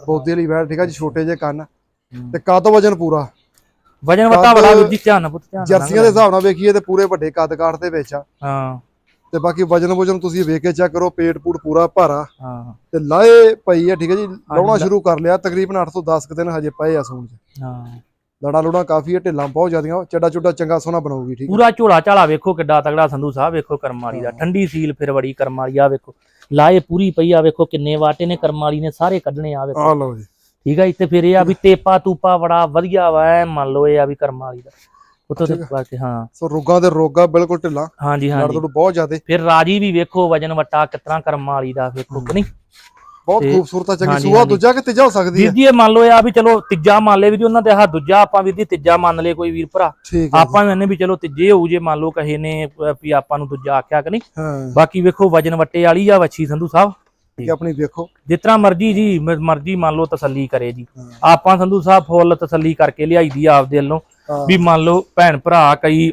ਬੋਦੀ ਵਾਲੀ ਵੈੜ ਠੀਕ ਆ ਜੀ ਛੋਟੇ ਜਿਹੇ ਕੰਨ। ਤੇ ਕੱਦ ਵਜਨ ਪੂਰਾ। ਵਜਨ ਵਟਾ ਬੜਾ ਜੀ ਧਿਆਨ ਪੁੱਤ ਧਿਆਨ ਜਰਸੀਆਂ ਦੇ ਹਿਸਾਬ ਨਾਲ ਵੇਖੀਏ ਤੇ ਪੂਰੇ ਵੱਡੇ ਕੱਦ ਕਾਠ ਦੇ ਵਿੱਚ ਆ। ਹਾਂ। ਤੇ ਬਾਕੀ ਵਜਨ ਵਜਨ ਤੁਸੀਂ ਵੇਖ ਕੇ ਚੈੱਕ ਕਰੋ ਪੇਟ ਪੂਟ ਪੂਰਾ ਭਾਰਾ। ਹਾਂ। ਤੇ ਲਾਏ ਪਈ ਆ ਠੀਕ ਹੈ ਜੀ ਲਾਉਣਾ ਸ਼ੁਰੂ ਕਰ ਲਿਆ ਤਕਰੀਬਨ 8 ਤੋਂ 10 ਕੁ ਦਿਨ ਹਜੇ ਪਏ ਆ ਸੂਣ ਚ। ਹਾਂ। ਲੜਾ ਲੁੜਾ ਕਾਫੀ ਆ ਢਿੱਲਾਂ ਬਹੁਤ ਜ਼ਿਆਦੀਆਂ ਚੱਡਾ ਚੁੱਡਾ ਚੰਗਾ ਸੋਹਣਾ ਬਣਾਉਗੀ ਠੀਕ ਹੈ। ਪੂਰਾ ਝੋਲਾ ਝਾਲਾ ਵੇਖੋ ਕਿੱਡਾ ਤਗੜਾ ਸੰਧੂ ਸਾਹਿਬ ਵੇਖੋ ਕਰਮ ਵਾਲੀ ਦਾ। ਠੰਡੀ ਸੀਲ ਫਿਰ ਬੜੀ ਕਰਮ ਵਾਲੀ ਆ ਵੇਖੋ। ਲਾਏ ਪੂਰੀ ਪਈ ਆ ਵੇਖੋ ਕਿੰਨੇ ਵਾਟੇ ਨੇ ਕਰਮ ਵਾਲੀ ਨੇ ਸਾਰੇ ਕੱਢਣੇ ਆ ਵੇਖੋ। ਆ ਲਓ ਜੀ। ਠੀਕ ਆ ਤੇ ਫਿਰ ਇਹ ਆ ਵੀ ਤੇਪਾ ਤੂਪਾ ਬੜਾ ਵਧੀਆ ਵਾ ਮੰਨ ਲਓ ਇਹ ਆ ਵੀ ਕਰਮ ਵਾਲੀ ਦਾ। ਉਤੋਂ ਤੇ ਬਾਕੀ ਹਾਂ। ਸੋ ਰੋਗਾਂ ਦੇ ਰੋਗਾ ਬਿਲਕੁਲ ਢਿੱਲਾਂ। ਹਾਂਜੀ ਹਾਂਜੀ। ਤੋਂ ਬਹੁਤ ਜ਼ਿਆਦੇ। ਫਿਰ ਰਾਜੀ ਵੀ ਵੇਖੋ ਵਜਨ ਵਟਾ ਕਿਤਨਾ ਕਰਮ ਵਾਲੀ ਦਾ ਵੇਖੋ ਕਿ ਨਹੀਂ? ਬਹੁਤ ਖੂਬਸੂਰਤ ਆ ਚੰਗੀ ਸੂਆ। ਦੂਜਾ ਕਿ ਤੀਜਾ ਹੋ ਸਕਦੀ ਹੈ ਜੀ ਇਹ ਮੰਨ ਲਓ ਆ ਵੀ ਚਲੋ ਤੀਜਾ ਮੰਨ ਲਏ ਵੀ ਜੀ ਉਹਨਾਂ ਦੇ ਆਹ ਦੂਜਾ ਆਪਾਂ ਵੀਰ ਜੀ ਤੀਜਾ ਮੰਨ ਲਏ ਕੋਈ ਵੀਰ ਭਰਾ। ਹੈ ਆਪਾਂ ਵੀ ਇਹਨੇ ਵੀ ਚਲੋ ਤੀਜੇ ਹੋਊ ਜੇ ਮੰਨ ਲਓ ਕਹੇ ਨੇ ਵੀ ਆਪਾਂ ਨੂੰ ਦੂਜਾ ਆਖਿਆ ਕਿ ਨਹੀਂ। ਹਾਂ। ਬਾਕੀ ਵੇਖੋ ਵਜਨ ਵਟੇ ਵਾਲੀ ਆ ਵੱਛੀ ਸੰਧੂ ਸਾਹਿਬ। ਇਹ ਆਪਣੀ ਵੇਖੋ। ਤਰ੍ਹਾਂ ਮਰਜ਼ੀ ਜੀ ਮਰਜ਼ੀ ਮੰਨ ਲਓ ਤਸੱਲੀ ਕਰੇ ਜੀ। ਹਾਂ। ਆਪਾਂ ਸੰਧੂ ਸਾਹਿਬ ਫੁੱਲ ਤਸੱਲੀ ਕਰਕੇ ਲਿਆਈ ਦੀ ਆਪਦੇ ਵੱਲੋਂ। ਹਾਂ। ਵੀ ਮੰਨ ਲਓ ਭੈਣ ਭਰਾ ਕਈ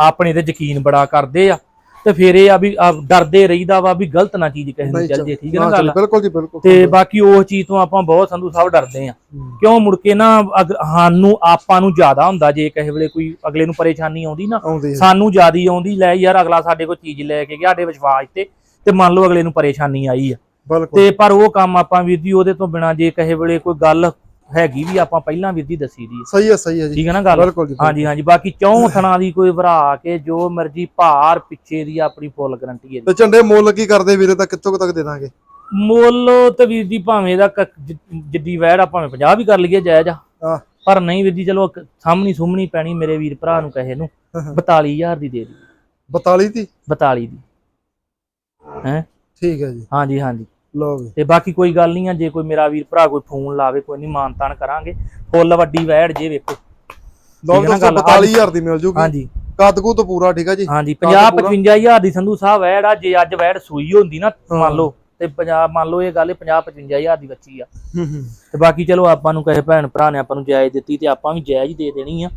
ਆਪਣੇ ਤੇ ਯਕੀਨ ਬੜਾ ਕਰਦੇ ਆ ਤੇ ਫਿਰ ਇਹ ਆ ਵੀ ਡਰਦੇ ਰਹੀਦਾ ਵਾ ਵੀ ਗਲਤ ਨਾ ਚੀਜ਼ ਕਿਸੇ ਨੂੰ ਚੱਲ ਜੇ ਠੀਕ ਹੈ ਨਾ ਗੱਲ ਬਿਲਕੁਲ ਜੀ ਬਿਲਕੁਲ ਤੇ ਬਾਕੀ ਉਸ ਚੀਜ਼ ਤੋਂ ਆਪਾਂ ਬਹੁਤ ਸੰਧੂ ਸਾਹਿਬ ਡਰਦੇ ਆ। ਕਿਉਂ ਮੁੜ ਕੇ ਨਾ ਸਾਨੂੰ ਆਪਾਂ ਨੂੰ ਜ਼ਿਆਦਾ ਹੁੰਦਾ ਜੇ ਕਿਸੇ ਵੇਲੇ ਕੋਈ ਅਗਲੇ ਨੂੰ ਪਰੇਸ਼ਾਨੀ ਆਉਂਦੀ ਨਾ। ਸਾਨੂੰ ਜ਼ਿਆਦੀ ਆਉਂਦੀ ਲੈ ਯਾਰ ਅਗਲਾ ਸਾਡੇ ਕੋਲ ਚੀਜ਼ ਲੈ ਕੇ ਗਿਆ ਸਾਡੇ ਵਿਸ਼ਵਾਸ ਤੇ ਤੇ ਮੰਨ ਲਓ ਅਗਲੇ ਨੂੰ ਪਰੇਸ਼ਾਨੀ ਆਈ ਆ। ਤੇ ਪਰ ਉਹ ਕੰਮ ਆਪਾਂ ਵੀਰ ਜੀ ਉਹਦੇ ਤੋਂ ਬਿਨਾ ਜੇ ਕਿਸੇ ਵੇਲੇ ਕੋਈ ਗੱਲ ਹੈਗੀ ਵੀ ਆਪਾਂ ਪਹਿਲਾਂ ਵੀਰ ਜੀ ਦੱਸੀ ਦੀ। ਸਹੀ ਹੈ ਸਹੀ ਹੈ ਜੀ। ਠੀਕ ਹੈ ਨਾ ਗੱਲ? ਬਿਲਕੁਲ ਜੀ ਹਾਂਜੀ ਹਾਂਜੀ। ਬਾਕੀ ਚੌਂ ਥਣਾ ਦੀ ਕੋਈ ਭਰਾ ਕੇ ਜੋ ਮਰਜ਼ੀ ਭਾਰ ਪਿੱਛੇ ਦੀ ਆਪਣੀ ਫੁੱਲ ਗਰੰਟੀ ਹੈ ਤੇ ਝੰਡੇ ਮੁੱਲ ਕੀ ਕਰਦੇ ਵੀਰੇ ਤਾਂ ਕਿੱਥੋਂ ਤੱਕ ਦੇ ਦਾਂਗੇ? ਮੁੱਲ ਤੇ ਵੀਰ ਜੀ ਭਾਵੇਂ ਦਾ ਜਿੱਦੀ ਵੈੜ ਆ ਭਾਵੇਂ 50 ਵੀ ਕਰ ਲਈਏ ਜਾਇਜ਼ ਆ। ਪਰ ਨਹੀਂ ਵੀਰ ਜੀ ਚਲੋ ਸਾਹਮਣੀ ਸੁਮਣੀ ਪੈਣੀ ਮੇਰੇ ਵੀਰ ਭਰਾ ਨੂੰ ਕਹੇ ਨੂੰ। 42000 ਦੀ ਦੇ ਦੀ 42 ਦੀ? 42 ਦੀ। ਹੈ? ਠੀਕ ਹੈ ਜੀ। ਹਾਂਜੀ ਹਾਂਜੀ। ਲਓ ਵੀ ਤੇ ਬਾਕੀ ਕੋਈ ਗੱਲ ਨਹੀਂ ਆ ਜੇ ਕੋਈ ਮੇਰਾ ਵੀਰ ਭਰਾ ਕੋਈ ਫੋਨ ਲਾਵੇ ਕੋਈ ਨਹੀਂ ਮਾਨਤਾਨ ਕਰਾਂਗੇ। ਫੁੱਲ ਵੱਡੀ ਵੈੜ ਜੇ ਵੇਖੋ। ਲਓ ਠੀਕ ਹੈ ਨਾ ਦੋਸਤੋ ਗੱਲ? 42000 ਦੀ ਮਿਲ ਜੂਗੀ। ਹਾਂਜੀ। ਕੱਦ ਕੂ ਤਾਂ ਪੂਰਾ ਠੀਕ ਹੈ ਜੀ? ਹਾਂਜੀ ਕੱਦ 50 ਪੂਰਾ? 55000 ਦੀ ਸੰਧੂ ਸਾਹਿਬ ਵੈੜ ਆ ਜੇ ਅੱਜ ਵੈੜ ਸੂਈ ਹੁੰਦੀ ਨਾ। ਮੰਨ ਲਓ ਤੇ 50 ਮੰਨ ਲਓ ਇਹ ਗੱਲ 50 55000 ਦੀ ਬੱਚੀ ਆ। ਹੂੰ ਹੂੰ। ਤੇ ਬਾਕੀ ਚਲੋ ਆਪਾਂ ਨੂੰ ਕਹੇ ਭੈਣ ਭਰਾ ਨੇ ਆਪਾਂ ਨੂੰ ਜਾਇਜ਼ ਦਿੱਤੀ ਤੇ ਆਪਾਂ ਵੀ ਜਾਇਜ਼ ਦੇ ਦੇਣੀ ਆ।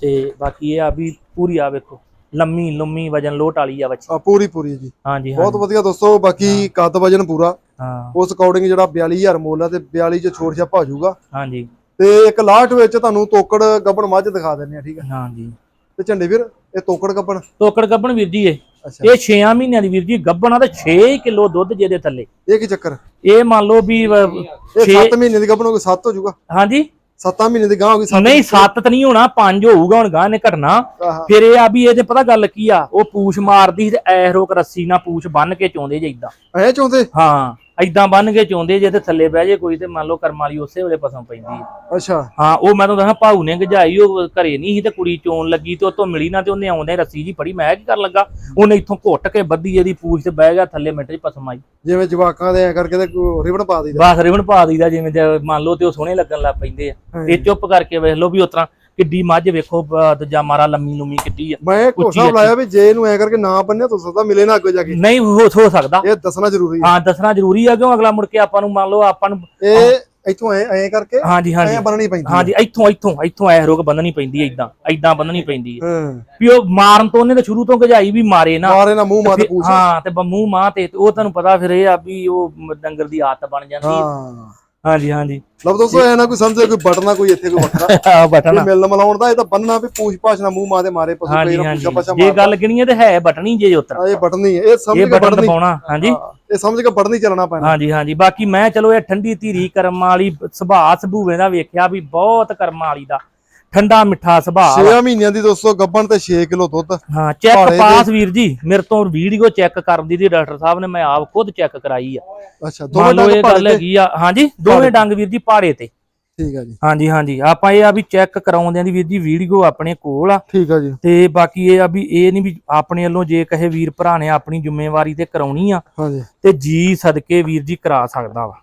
ਤੇ ਬਾਕੀ ਇਹ ਆ ਵੀ ਪੂਰੀ ਆ ਵੇਖੋ। ਲੰਮੀ ਲੰਮੀ ਵਜਨ ਲੋਟ ਵਾਲੀ ਆ ਬੱਚੀ। ਆ ਪੂਰੀ ਪੂਰੀ ਜੀ। ਹਾਂਜੀ ਬਹੁਤ ਵਧੀਆ ਦੋਸਤੋ ਬਾਕੀ ਕੱਦ ਵਜਨ ਪੂਰਾ। ਹਾਂ। ਉਸ ਅਕੋਰਡਿੰਗ ਜਿਹੜਾ 42000 ਮੁੱਲ ਹੈ ਤੇ 42 ਚ ਛੋੜ ਛਾਪਾ ਹੋ ਜਾਊਗਾ। ਹਾਂਜੀ। ਤੇ ਇੱਕ ਲਾਟ ਵਿੱਚ ਤੁਹਾਨੂੰ ਤੋਕੜ ਗੱਬਣ ਮੱਝ ਦਿਖਾ ਦਿੰਨੇ ਆ ਠੀਕ ਹੈ ਹਾਂਜੀ। ਤੇ ਝੰਡੇ ਵੀਰ ਇਹ ਤੋਕੜ ਗੱਬਣ ਤੋਕੜ ਗੱਬਣ ਵੀਰ ਜੀ ਇਹ ਇਹ 6 ਮਹੀਨਿਆਂ ਦੀ ਵੀਰ ਜੀ ਗੱਬਣ ਆ ਤੇ 6 ਕਿਲੋ ਦੁੱਧ ਜਿਹਦੇ ਥੱਲੇ। ਇਹ ਕੀ ਚੱਕਰ? ਇਹ ਮੰਨ ਲਓ ਵੀ ਅਹ, ਇਹ ਛੇ- 7 ਮਹੀਨੇ ਦੀ ਗੱਬਣ ਹੋ ਗਈ 7 ਹੋ ਜਾਊਗਾ। ਹਾਂਜੀ। 7 ਮਹੀਨੇ ਦੀ ਗਾਂ ਹੋ ਗਈ 7 ਨਹੀਂ 7 ਤਾਂ ਨਹੀਂ ਹੋਣਾ 5 ਹੋਊਗਾ ਹੁਣ ਗਾਂ ਨੇ ਘਟਣਾ। ਆਹਾ ਫਿਰ ਇਹ ਆ ਵੀ ਇਹਦੇ ਪਤਾ ਗੱਲ ਕੀ ਆ ਉਹ ਪੂਛ ਮਾਰਦੀ ਸੀ ਤੇ ਐ ਰੋਕ ਰੱਸੀ ਨਾਲ ਪੂਛ ਬੰਨ ਕੇ ਚੋਂਦੇ ਜੇ ਇਦਾਂ ਐ ਚਾਹੁੰਦੇ ਹਾਂ। ਇਦਾਂ ਬੰਨ ਕੇ ਚੋਂਦੇ ਜੇ ਤੇ ਥੱਲੇ ਬਹਿ ਜੇ ਕੋਈ ਤੇ ਮੰਨ ਲਓ ਕਰਮ ਵਾਲੀ ਉਸੇ ਵੇਲੇ ਪਸਮ ਪੈਂਦੀ ਹੈ ਅੱਛਾ। ਹਾਂ ਉਹ ਮੈਂ ਤਾਂ ਦੱਸਾਂ ਭਾਊ ਨੇ ਗਜਾਈ ਉਹ ਘਰੇ ਨਹੀਂ ਸੀ ਤੇ ਕੁੜੀ ਚੋਣ ਲੱਗੀ ਤੇ ਉਹ ਤੋਂ ਮਿਲੀ ਨਾ ਤੇ ਉਹਨੇ ਆਉਂਦੇ ਰੱਸੀ ਜੀ ਫੜੀ ਮੈਂ ਕੀ ਕਰਨ ਲੱਗਾ? ਉਹਨੇ ਇੱਥੋਂ ਘੁੱਟ ਕੇ ਬੱਦੀ ਇਹਦੀ ਪੂਛ ਤੇ ਬਹਿ ਗਿਆ ਥੱਲੇ ਮਿੰਟ 'ਚ ਪਸਮ ਆਈ। ਜਿਵੇਂ ਜਵਾਕਾਂ ਦੇ ਐ ਕਰਕੇ ਤੇ ਰਿਬਨ ਪਾ ਦਈਦਾ। ਬਸ ਰਿਵਣ ਪਾ ਦਈਦਾ ਜਿਵੇਂ ਜੇ ਮੰਨ ਲਓ ਤੇ ਉਹ ਸੋਹਣੇ ਲੱਗਣ ਲੱਗ ਪੈਂਦੇ ਆ। ਇਹ ਚੁੱਪ ਕਰਕੇ ਵੇਖ ਲਓ ਵੀ ਉਸ ਤਰ੍ਹਾਂ ਕਿੱਡੀ ਮੱਝ ਵੇਖੋ ਦੂਜਾ ਮਾਰਾ ਲੰਮੀ ਲੁੰਮੀ ਕਿੱਡੀ ਆ ਮੈਂ ਕੋਸ਼ਾ ਉੱਚੀ ਬੁਲਾਇਆ ਵੀ ਜੇ ਇਹਨੂੰ ਐ ਕਰਕੇ ਨਾ ਬੰਨਿਆ ਤਾਂ ਸਦਾ ਮਿਲੇ ਨਾ ਅੱਗੇ ਜਾ ਕੇ। ਨਹੀਂ ਹੋ ਹੋ ਸਕਦਾ। ਇਹ ਦੱਸਣਾ ਜ਼ਰੂਰੀ ਹੈ ਹਾਂ ਦੱਸਣਾ ਜ਼ਰੂਰੀ ਆ ਕਿਉਂ? ਅਗਲਾ ਮੁੜ ਕੇ ਆਪਾਂ ਨੂੰ ਮੰਨ ਲਓ ਆਪਾਂ ਨੂੰ ਇਹ ਇੱਥੋਂ ਐ ਐ ਕਰਕੇ ਹਾਂਜੀ ਹਾਂਜੀ। ਐ ਬੰਨਣੀ ਪੈਂਦੀ ਹੈ। ਹਾਂਜੀ ਇੱਥੋਂ ਇੱਥੋਂ ਇੱਥੋਂ ਐ ਰੋਕ ਬੰਨਣੀ ਪੈਂਦੀ ਹੈ ਇਦਾਂ ਇਦਾਂ ਬੰਨਣੀ ਪੈਂਦੀ ਹੈ ਹਾਂ। ਵੀ ਉਹ ਮਾਰਨ ਤੋਂ ਉਹਨੇ ਤਾਂ ਸ਼ੁਰੂ ਤੋਂ ਗਜਾਈ ਵੀ ਮਾਰੇ ਨਾ। ਮਾਰੇ ਨਾ ਮੂੰਹ ਮਾਤੇ ਫਿਰ- ਪੂਛ। ਹਾਂ ਤੇ ਬ- ਮੂੰਹ ਮਾਂ ਤੇ ਤੇ ਉਹ ਤੁਹਾਨੂੰ ਪਤਾ ਫਿਰ ਇਹ ਆ ਵੀ ਉਹ ਮ- ਡੰਗਰ ਦੀ ਆਦਤ ਬਣ ਜਾਂਦੀ ਹੈ ਹਾਂ। ਹਾਂਜੀ ਹਾਂਜੀ। ਲਓ ਦੋਸਤੋ ਐ ਨਾ ਕੋਈ ਸਮਝੇ ਕੋਈ ਬਟਨਾ ਕੋਈ ਇੱਥੇ ਕੋਈ ਵੱਖਰਾ। ਆ ਬਟਨ। ਇਹ ਮਿਲਣ ਮਲਾਉਣ ਦਾ ਇਹ ਤਾਂ ਬੰਨਣਾ ਵੀ ਪੂਛ ਪਾਛ ਨਾ ਮੂੰਹ ਮਾਤੇ ਮਾਰੇ ਪਸ਼ੂ ਹਾਂਜੀ ਪਈ ਨਾ ਹਾਂਜੀ। ਪੂਛਾ ਪਾਛਾ ਜੇ ਗੱਲ ਗਿਣੀਏ ਤੇ ਹੈ ਬਟਨੀ ਜੇ ਉਤਰ। ਇਹ ਬਟਨ ਨਹੀਂ ਇਹ ਸਮਝ ਕੇ ਬਟਨ ਬਟਨ ਨਹੀਂ ਦਬਾਉਣਾ ਹਾਂਜੀ। ਇਹ ਸਮਝ ਕੇ ਬਟਨ ਨਹੀਂ ਚੱਲਣਾ ਪੈਣਾ। ਹਾਂਜੀ ਹਾਂਜੀ। ਬਾਕੀ ਮੈਂ ਚਲੋ ਇਹ ਠੰਡੀ ਧੀਰੀ ਕਰਮ ਵਾਲੀ ਸੁਭਾਅ ਸੁਭੂਵੇ ਦਾ ਵੇਖਿਆ ਵੀ ਬਹੁਤ ਕਰਮ ਵਾਲੀ ਦਾ। ਠੰਡਾ ਮਿੱਠਾ ਸੁਭਾਅ 6 ਮਹੀਨਿਆਂ ਦੀ ਦੋਸਤੋ ਗੱਬਣ ਤੇ 6 ਕਿਲੋ ਦੁੱਧ। ਹਾਂ ਚੈੱਕ ਦੇ- ਪਾਸ ਵੀਰ ਜੀ ਮੇਰੇ ਤੋਂ ਵੀਡੀਓ ਚੈੱਕ ਕਰਨ ਦੀ ਦੀ ਡਾਕਟਰ ਸਾਹਿਬ ਨੇ ਮੈਂ ਆਪ ਖੁਦ ਚੈੱਕ ਕਰਾਈ ਆ। ਅੱਛਾ ਦੋਵੇਂ ਡੰਗ ਗੱਲ ਹੈਗੀ ਆ। ਹਾਂਜੀ ਦੋਵੇਂ ਡੰਗ ਵੀਰ ਜੀ ਪਾੜੇ ਤੇ। ਠੀਕ ਹੈ ਜੀ। ਹਾਂਜੀ ਹਾਂਜੀ ਆਪਾਂ ਇਹ ਆ ਵੀ ਚੈੱਕ ਕਰਾਉਂਦਿਆਂ ਦੀ ਵੀਰ ਜੀ ਵੀਡੀਓ ਆਪਣੇ ਕੋਲ ਆ। ਠੀਕ ਹੈ ਜੀ। ਤੇ ਬਾਕੀ ਇਹ ਆ ਵੀ ਇਹ ਨਹੀਂ ਵੀ ਆਪਣੇ ਵੱਲੋਂ ਜੇ ਕਹੇ ਵੀਰ ਭਰਾ ਨੇ ਆਪਣੀ ਜ਼ਿੰਮੇਵਾਰੀ ਤੇ ਕਰਾਉਣੀ ਆ ਹਾਂਜੀ। ਤੇ ਜੀ ਸਦਕੇ ਵੀਰ ਜੀ ਕਰਾ ਸਕਦਾ ਵਾ।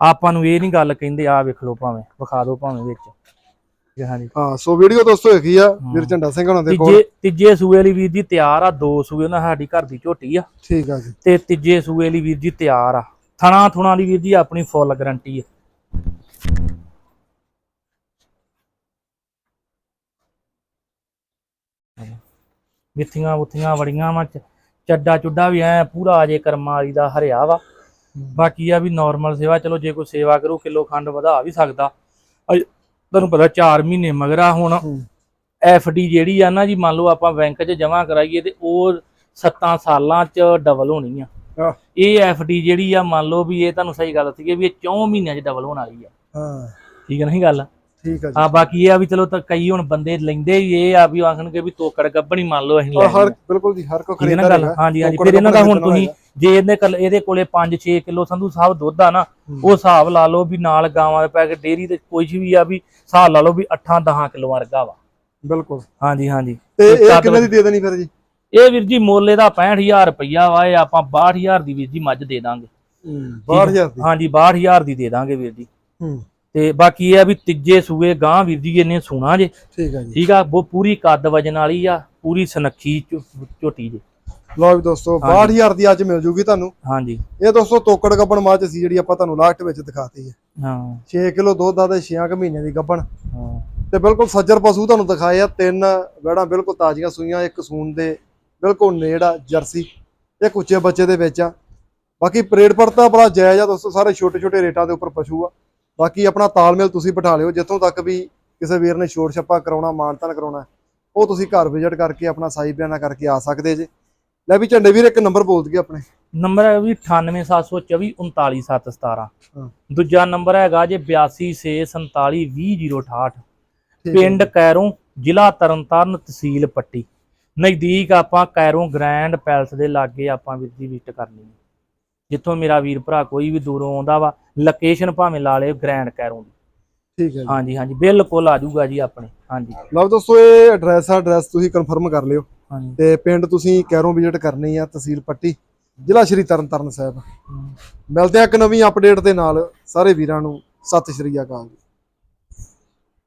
ਆਪਾਂ ਨੂੰ ਇਹ ਨਹੀਂ ਗੱਲ ਕਹਿੰਦੇ ਆ ਵੇਖ ਲਓ ਭਾਵੇਂ ਵਿਖਾ ਦਿਓ ਭਾਵੇਂ ਵਿੱਚ। ਹਾਂਜੀ। ਹਾਂ ਸੋ ਵੀਡੀਓ ਦੋਸਤੋ ਹੈਗੀ ਆ ਵੀਰ ਝੰਡਾ ਸਿੰਘ ਹੋਣਾ ਦੇ ਕੋਲ। ਤੀਜੇ ਤੀਜੇ ਸੂਏ ਵਾਲੀ ਵੀਰ ਜੀ ਤਿਆਰ ਆ ਦੋ ਸੂਏ ਉਹਨਾਂ ਸਾਡੀ ਘਰ ਦੀ ਝੋਟੀ ਆ। ਠੀਕ ਆ ਜੀ। ਤੇ ਤੀਜੇ ਸੂਏ ਲਈ ਵੀਰ ਜੀ ਤਿਆਰ ਆ। ਥਣਾ ਥੁਣਾ ਦੀ ਵੀਰ ਜੀ ਆਪਣੀ ਫੁੱਲ ਗਾਰੰਟੀ ਆ। ਮਿੱਥੀਆਂ ਮੁੱਥੀਆਂ ਵੜੀਆਂ ਵਾ ਚੱਡਾ ਚੁੱਡਾ ਵੀ ਐ ਪੂਰਾ ਅਜੇ ਕਰਮਾਂ ਵਾਲੀ ਦਾ ਹਰਿਆ ਵਾ। ਬਾਕੀ ਆ ਵੀ ਨਾਰਮਲ ਸੇਵਾ ਚਲੋ ਜੇ ਕੋਈ ਸੇਵਾ ਕਰੂ ਕਿਲੋ ਖੰਡ ਵਧਾ ਵੀ ਸਕਦਾ। ਤੁਹਾਨੂੰ ਪਤਾ 4 ਮਹੀਨੇ ਮਗਰਾ ਹੁਣ। ਹੂੰ। ਡੀ ਜਿਹੜੀ ਆ ਨਾ ਜੀ ਮੰਨ ਲਓ ਆਪਾਂ ਬੈਂਕ 'ਚ ਜਮ੍ਹਾਂ ਕਰਾਈਏ ਤੇ ਉਹ 7 ਸਾਲਾਂ 'ਚ ਡਬਲ ਹੋਣੀ ਆ। ਇਹ ਡੀ ਜਿਹੜੀ ਆ ਮੰਨ ਲਓ ਵੀ ਇਹ ਤੁਹਾਨੂੰ ਸਹੀ ਗੱਲ ਦੱਸੀਏ ਵੀ ਇਹ 4 ਮਹੀਨਿਆਂ 'ਚ ਡਬਲ ਹੋਣ ਵਾਲੀ ਆ। ਹਾਂ। ਠੀਕ ਹੈ ਨਹੀਂ ਗੱਲ? ਠੀਕ ਆ ਜੀ। ਆ ਬਾਕੀ ਇਹ ਆ ਵੀ ਚਲੋ ਤਾਂ ਕਈ ਹੁਣ ਬੰਦੇ ਲੈਂਦੇ ਹੀ ਇਹ ਆ ਵੀ ਆਖਣਗੇ ਵੀ ਤੋਕੜ ਗੱਬਣੀ ਮੰਨ ਲਓ ਅਸੀਂ ਲੈਣੀ ਹਰ। ਬਿਲਕੁਲ ਜੀ ਹਰ ਕੋ ਠੀਕ ਹੈ ਹਾਂਜੀ ਹਾਂਜੀ। ਟੋਕੜ ਫਿਰ ਇਹਨਾਂ ਦਾ ਹੁਣ ਤੁਸੀਂ ਜੇ ਇਹਦੇ ਕੋਲ ਇਹਦੇ ਕੋਲੇ 5-6 ਕਿਲੋ ਸੰਧੂ ਸਾਹਿਬ ਦੁੱਧ ਆ ਨਾ ਉਹ ਹਿਸਾਬ ਲਾ ਲਓ ਵੀ ਨਾਲ ਗਾਵਾਂ ਦੇ ਪੈਕਟ ਡੇਰੀ ਤੇ ਕੁਝ ਵੀ ਆ ਵੀ ਹਿਸਾਬ ਲਾ ਲਓ ਵੀ 8-10 ਕਿਲੋ ਵਰਗਾ ਵਾ। ਬਿਲਕੁਲ। ਹਾਂਜੀ ਹਾਂਜੀ। ਤੇ ਇਹ ਕਿੰਨੇ ਦੀ ਦੇ ਦੇਣੀ ਫਿਰ ਜੀ? ਇਹ ਵੀਰ ਜੀ ਮੁੱਲ ਇਹਦਾ 65000 ਰੁਪਈਆ ਵਾ ਇਹ ਆਪਾਂ 62000 ਦੀ ਵੀਰ ਜੀ ਮੱਝ ਦੇ ਦਾਂਗੇ। 62000 ਦੀ? ਹਾਂਜੀ 62000 ਦੀ ਦੇ ਦਾਂਗੇ ਵੀਰ ਜੀ। ਤੇ ਬਾਕੀ ਇਹ ਆ ਵੀ ਤੀਜੇ ਸੂਏ ਗਾਂ ਵੀਰ ਜੀ ਇਹਨੇ ਸੁਣਾ ਜੇ। ਠੀਕ ਆ ਜੀ। ਠੀਕ ਆ ਉਹ ਪੂਰੀ ਕੱਦ ਵਜਨ ਵਾਲੀ ਆ ਪੂਰੀ ਸਨੱਖੀ ਝੋਟੀ ਜੇ। ਲਓ ਵੀ ਦੋਸਤੋ 62000 ਦੀ ਅੱਜ ਮਿਲ ਜੂਗੀ ਤੁਹਾਨੂੰ। ਹਾਂਜੀ। ਇਹ ਦੋਸਤੋ ਤੋਕੜ ਗੱਬਣ ਮੱਝ ਸੀ ਜਿਹੜੀ ਆਪਾਂ ਤੁਹਾਨੂੰ ਲਾਸਟ ਵਿੱਚ ਦਿਖਾਤੀ ਹੈ। ਹਾਂ। 6 ਕਿਲੋ ਦੁੱਧ ਆ ਤੇ 6 ਮਹੀਨਿਆਂ ਦੀ ਗੱਬਣ ਹਾਂ। ਤੇ ਬਿਲਕੁਲ ਸੱਜਰ ਪਸ਼ੂ ਤੁਹਾਨੂੰ ਦਿਖਾਏ ਆ ਤਿੰਨ ਵੜਾ ਬਿਲਕੁਲ ਤਾਜ਼ੀਆਂ ਸੂਈਆਂ ਇੱਕ ਸੂਨ ਦੇ ਬਿਲਕੁਲ ਨੇੜ ਜਰਸੀ ਇੱਕ ਉੱਚੇ ਬੱਚੇ ਦੇ ਵਿੱਚ ਆ। ਬਾਕੀ ਪਰੇਡ ਪੜਤਾ ਬੜਾ ਜਾਇਜ਼ ਆ ਦੋਸਤੋ ਸਾਰੇ ਛੋਟੇ ਛੋਟੇ ਰੇਟਾਂ ਦੇ ਉੱਪਰ ਪਸ਼ੂ ਆ। ਬਾਕੀ ਆਪਣਾ ਤਾਲਮੇਲ ਤੁਸੀਂ ਬਿਠਾ ਲਿਓ ਜਿੱਥੋਂ ਤੱਕ ਵੀ ਕਿਸੇ ਵੀਰ ਨੇ ਛੋਟ ਛੱਪਾ ਕਰਾਉਣਾ ਮਾਨਤਨ ਕਰਾਉਣਾ ਉਹ ਤੁਸੀਂ ਘਰ ਵਿਜ਼ਿਟ ਕਰਕੇ ਆਪਣਾ ਸਾਈ ਬਿਆਨਾ ਕਰਕੇ ਆ ਸਕਦੇ ਜੇ। ਲੈ ਵੀ ਝੰਡੇ ਵੀਰ ਇੱਕ ਨੰਬਰ ਬੋਲ ਦਈਏ ਆਪਣੇ। ਨੰਬਰ ਹੈ ਵੀ 98724 39717 ਹਾਂ। ਦੂਜਾ ਨੰਬਰ ਹੈਗਾ ਜੇ 8264420068 ਠੀਕ ਹੈ ਪਿੰਡ ਕੈਰੋਂ ਜ਼ਿਲ੍ਹਾ ਤਰਨਤਾਰਨ ਤਹਿਸੀਲ ਪੱਟੀ। ਨਜ਼ਦੀਕ ਆਪਾਂ ਕੈਰੋਂ ਗ੍ਰੈਂਡ ਪੈਲਸ ਦੇ ਲਾਗੇ ਆਪਾਂ ਵੀਰ ਜੀ ਵਿਜ਼ਿਟ ਕਰਨੀ ਹੈ। ਜਿੱਥੋਂ ਮੇਰਾ ਵੀਰ ਭਰਾ ਕੋਈ ਵੀ ਦੂਰੋਂ ਆਉਂਦਾ ਵਾ ਲੋਕੇਸ਼ਨ ਭਾਵੇਂ ਲਾ ਲਿਓ ਗ੍ਰੈਂਡ ਕੈਰੋਂ ਦੀ। ਠੀਕ ਹੈ ਜੀ। ਹਾਂਜੀ ਹਾਂਜੀ ਬਿਲਕੁਲ ਆ ਜਾਊਗਾ ਜੀ ਆਪਣੇ। ਹਾਂਜੀ। ਲਓ ਦੋਸਤੋ ਇਹ ਐਡਰੈਸ ਆ ਐਡਰੈਸ ਤੁਸੀਂ ਕਨਫਰਮ ਕਰ ਲਿਓ। ਤੇ ਪਿੰਡ ਤੁਸੀਂ ਕੈਰੋਂ ਵਿਜ਼ਿਟ ਕਰਨੀ ਆ ਤਹਿਸੀਲ ਪੱਟੀ ਜ਼ਿਲ੍ਹਾ ਸ਼੍ਰੀ ਤਰਨਤਾਰਨ ਸਾਹਿਬ। ਮਿਲਦੇ ਆ ਇੱਕ ਨਵੀਂ ਅਪਡੇਟ ਦੇ ਨਾਲ ਸਾਰੇ ਵੀਰਾਂ ਨੂੰ ਸਤਿ ਸ਼੍ਰੀ ਅਕਾਲ ਜੀ।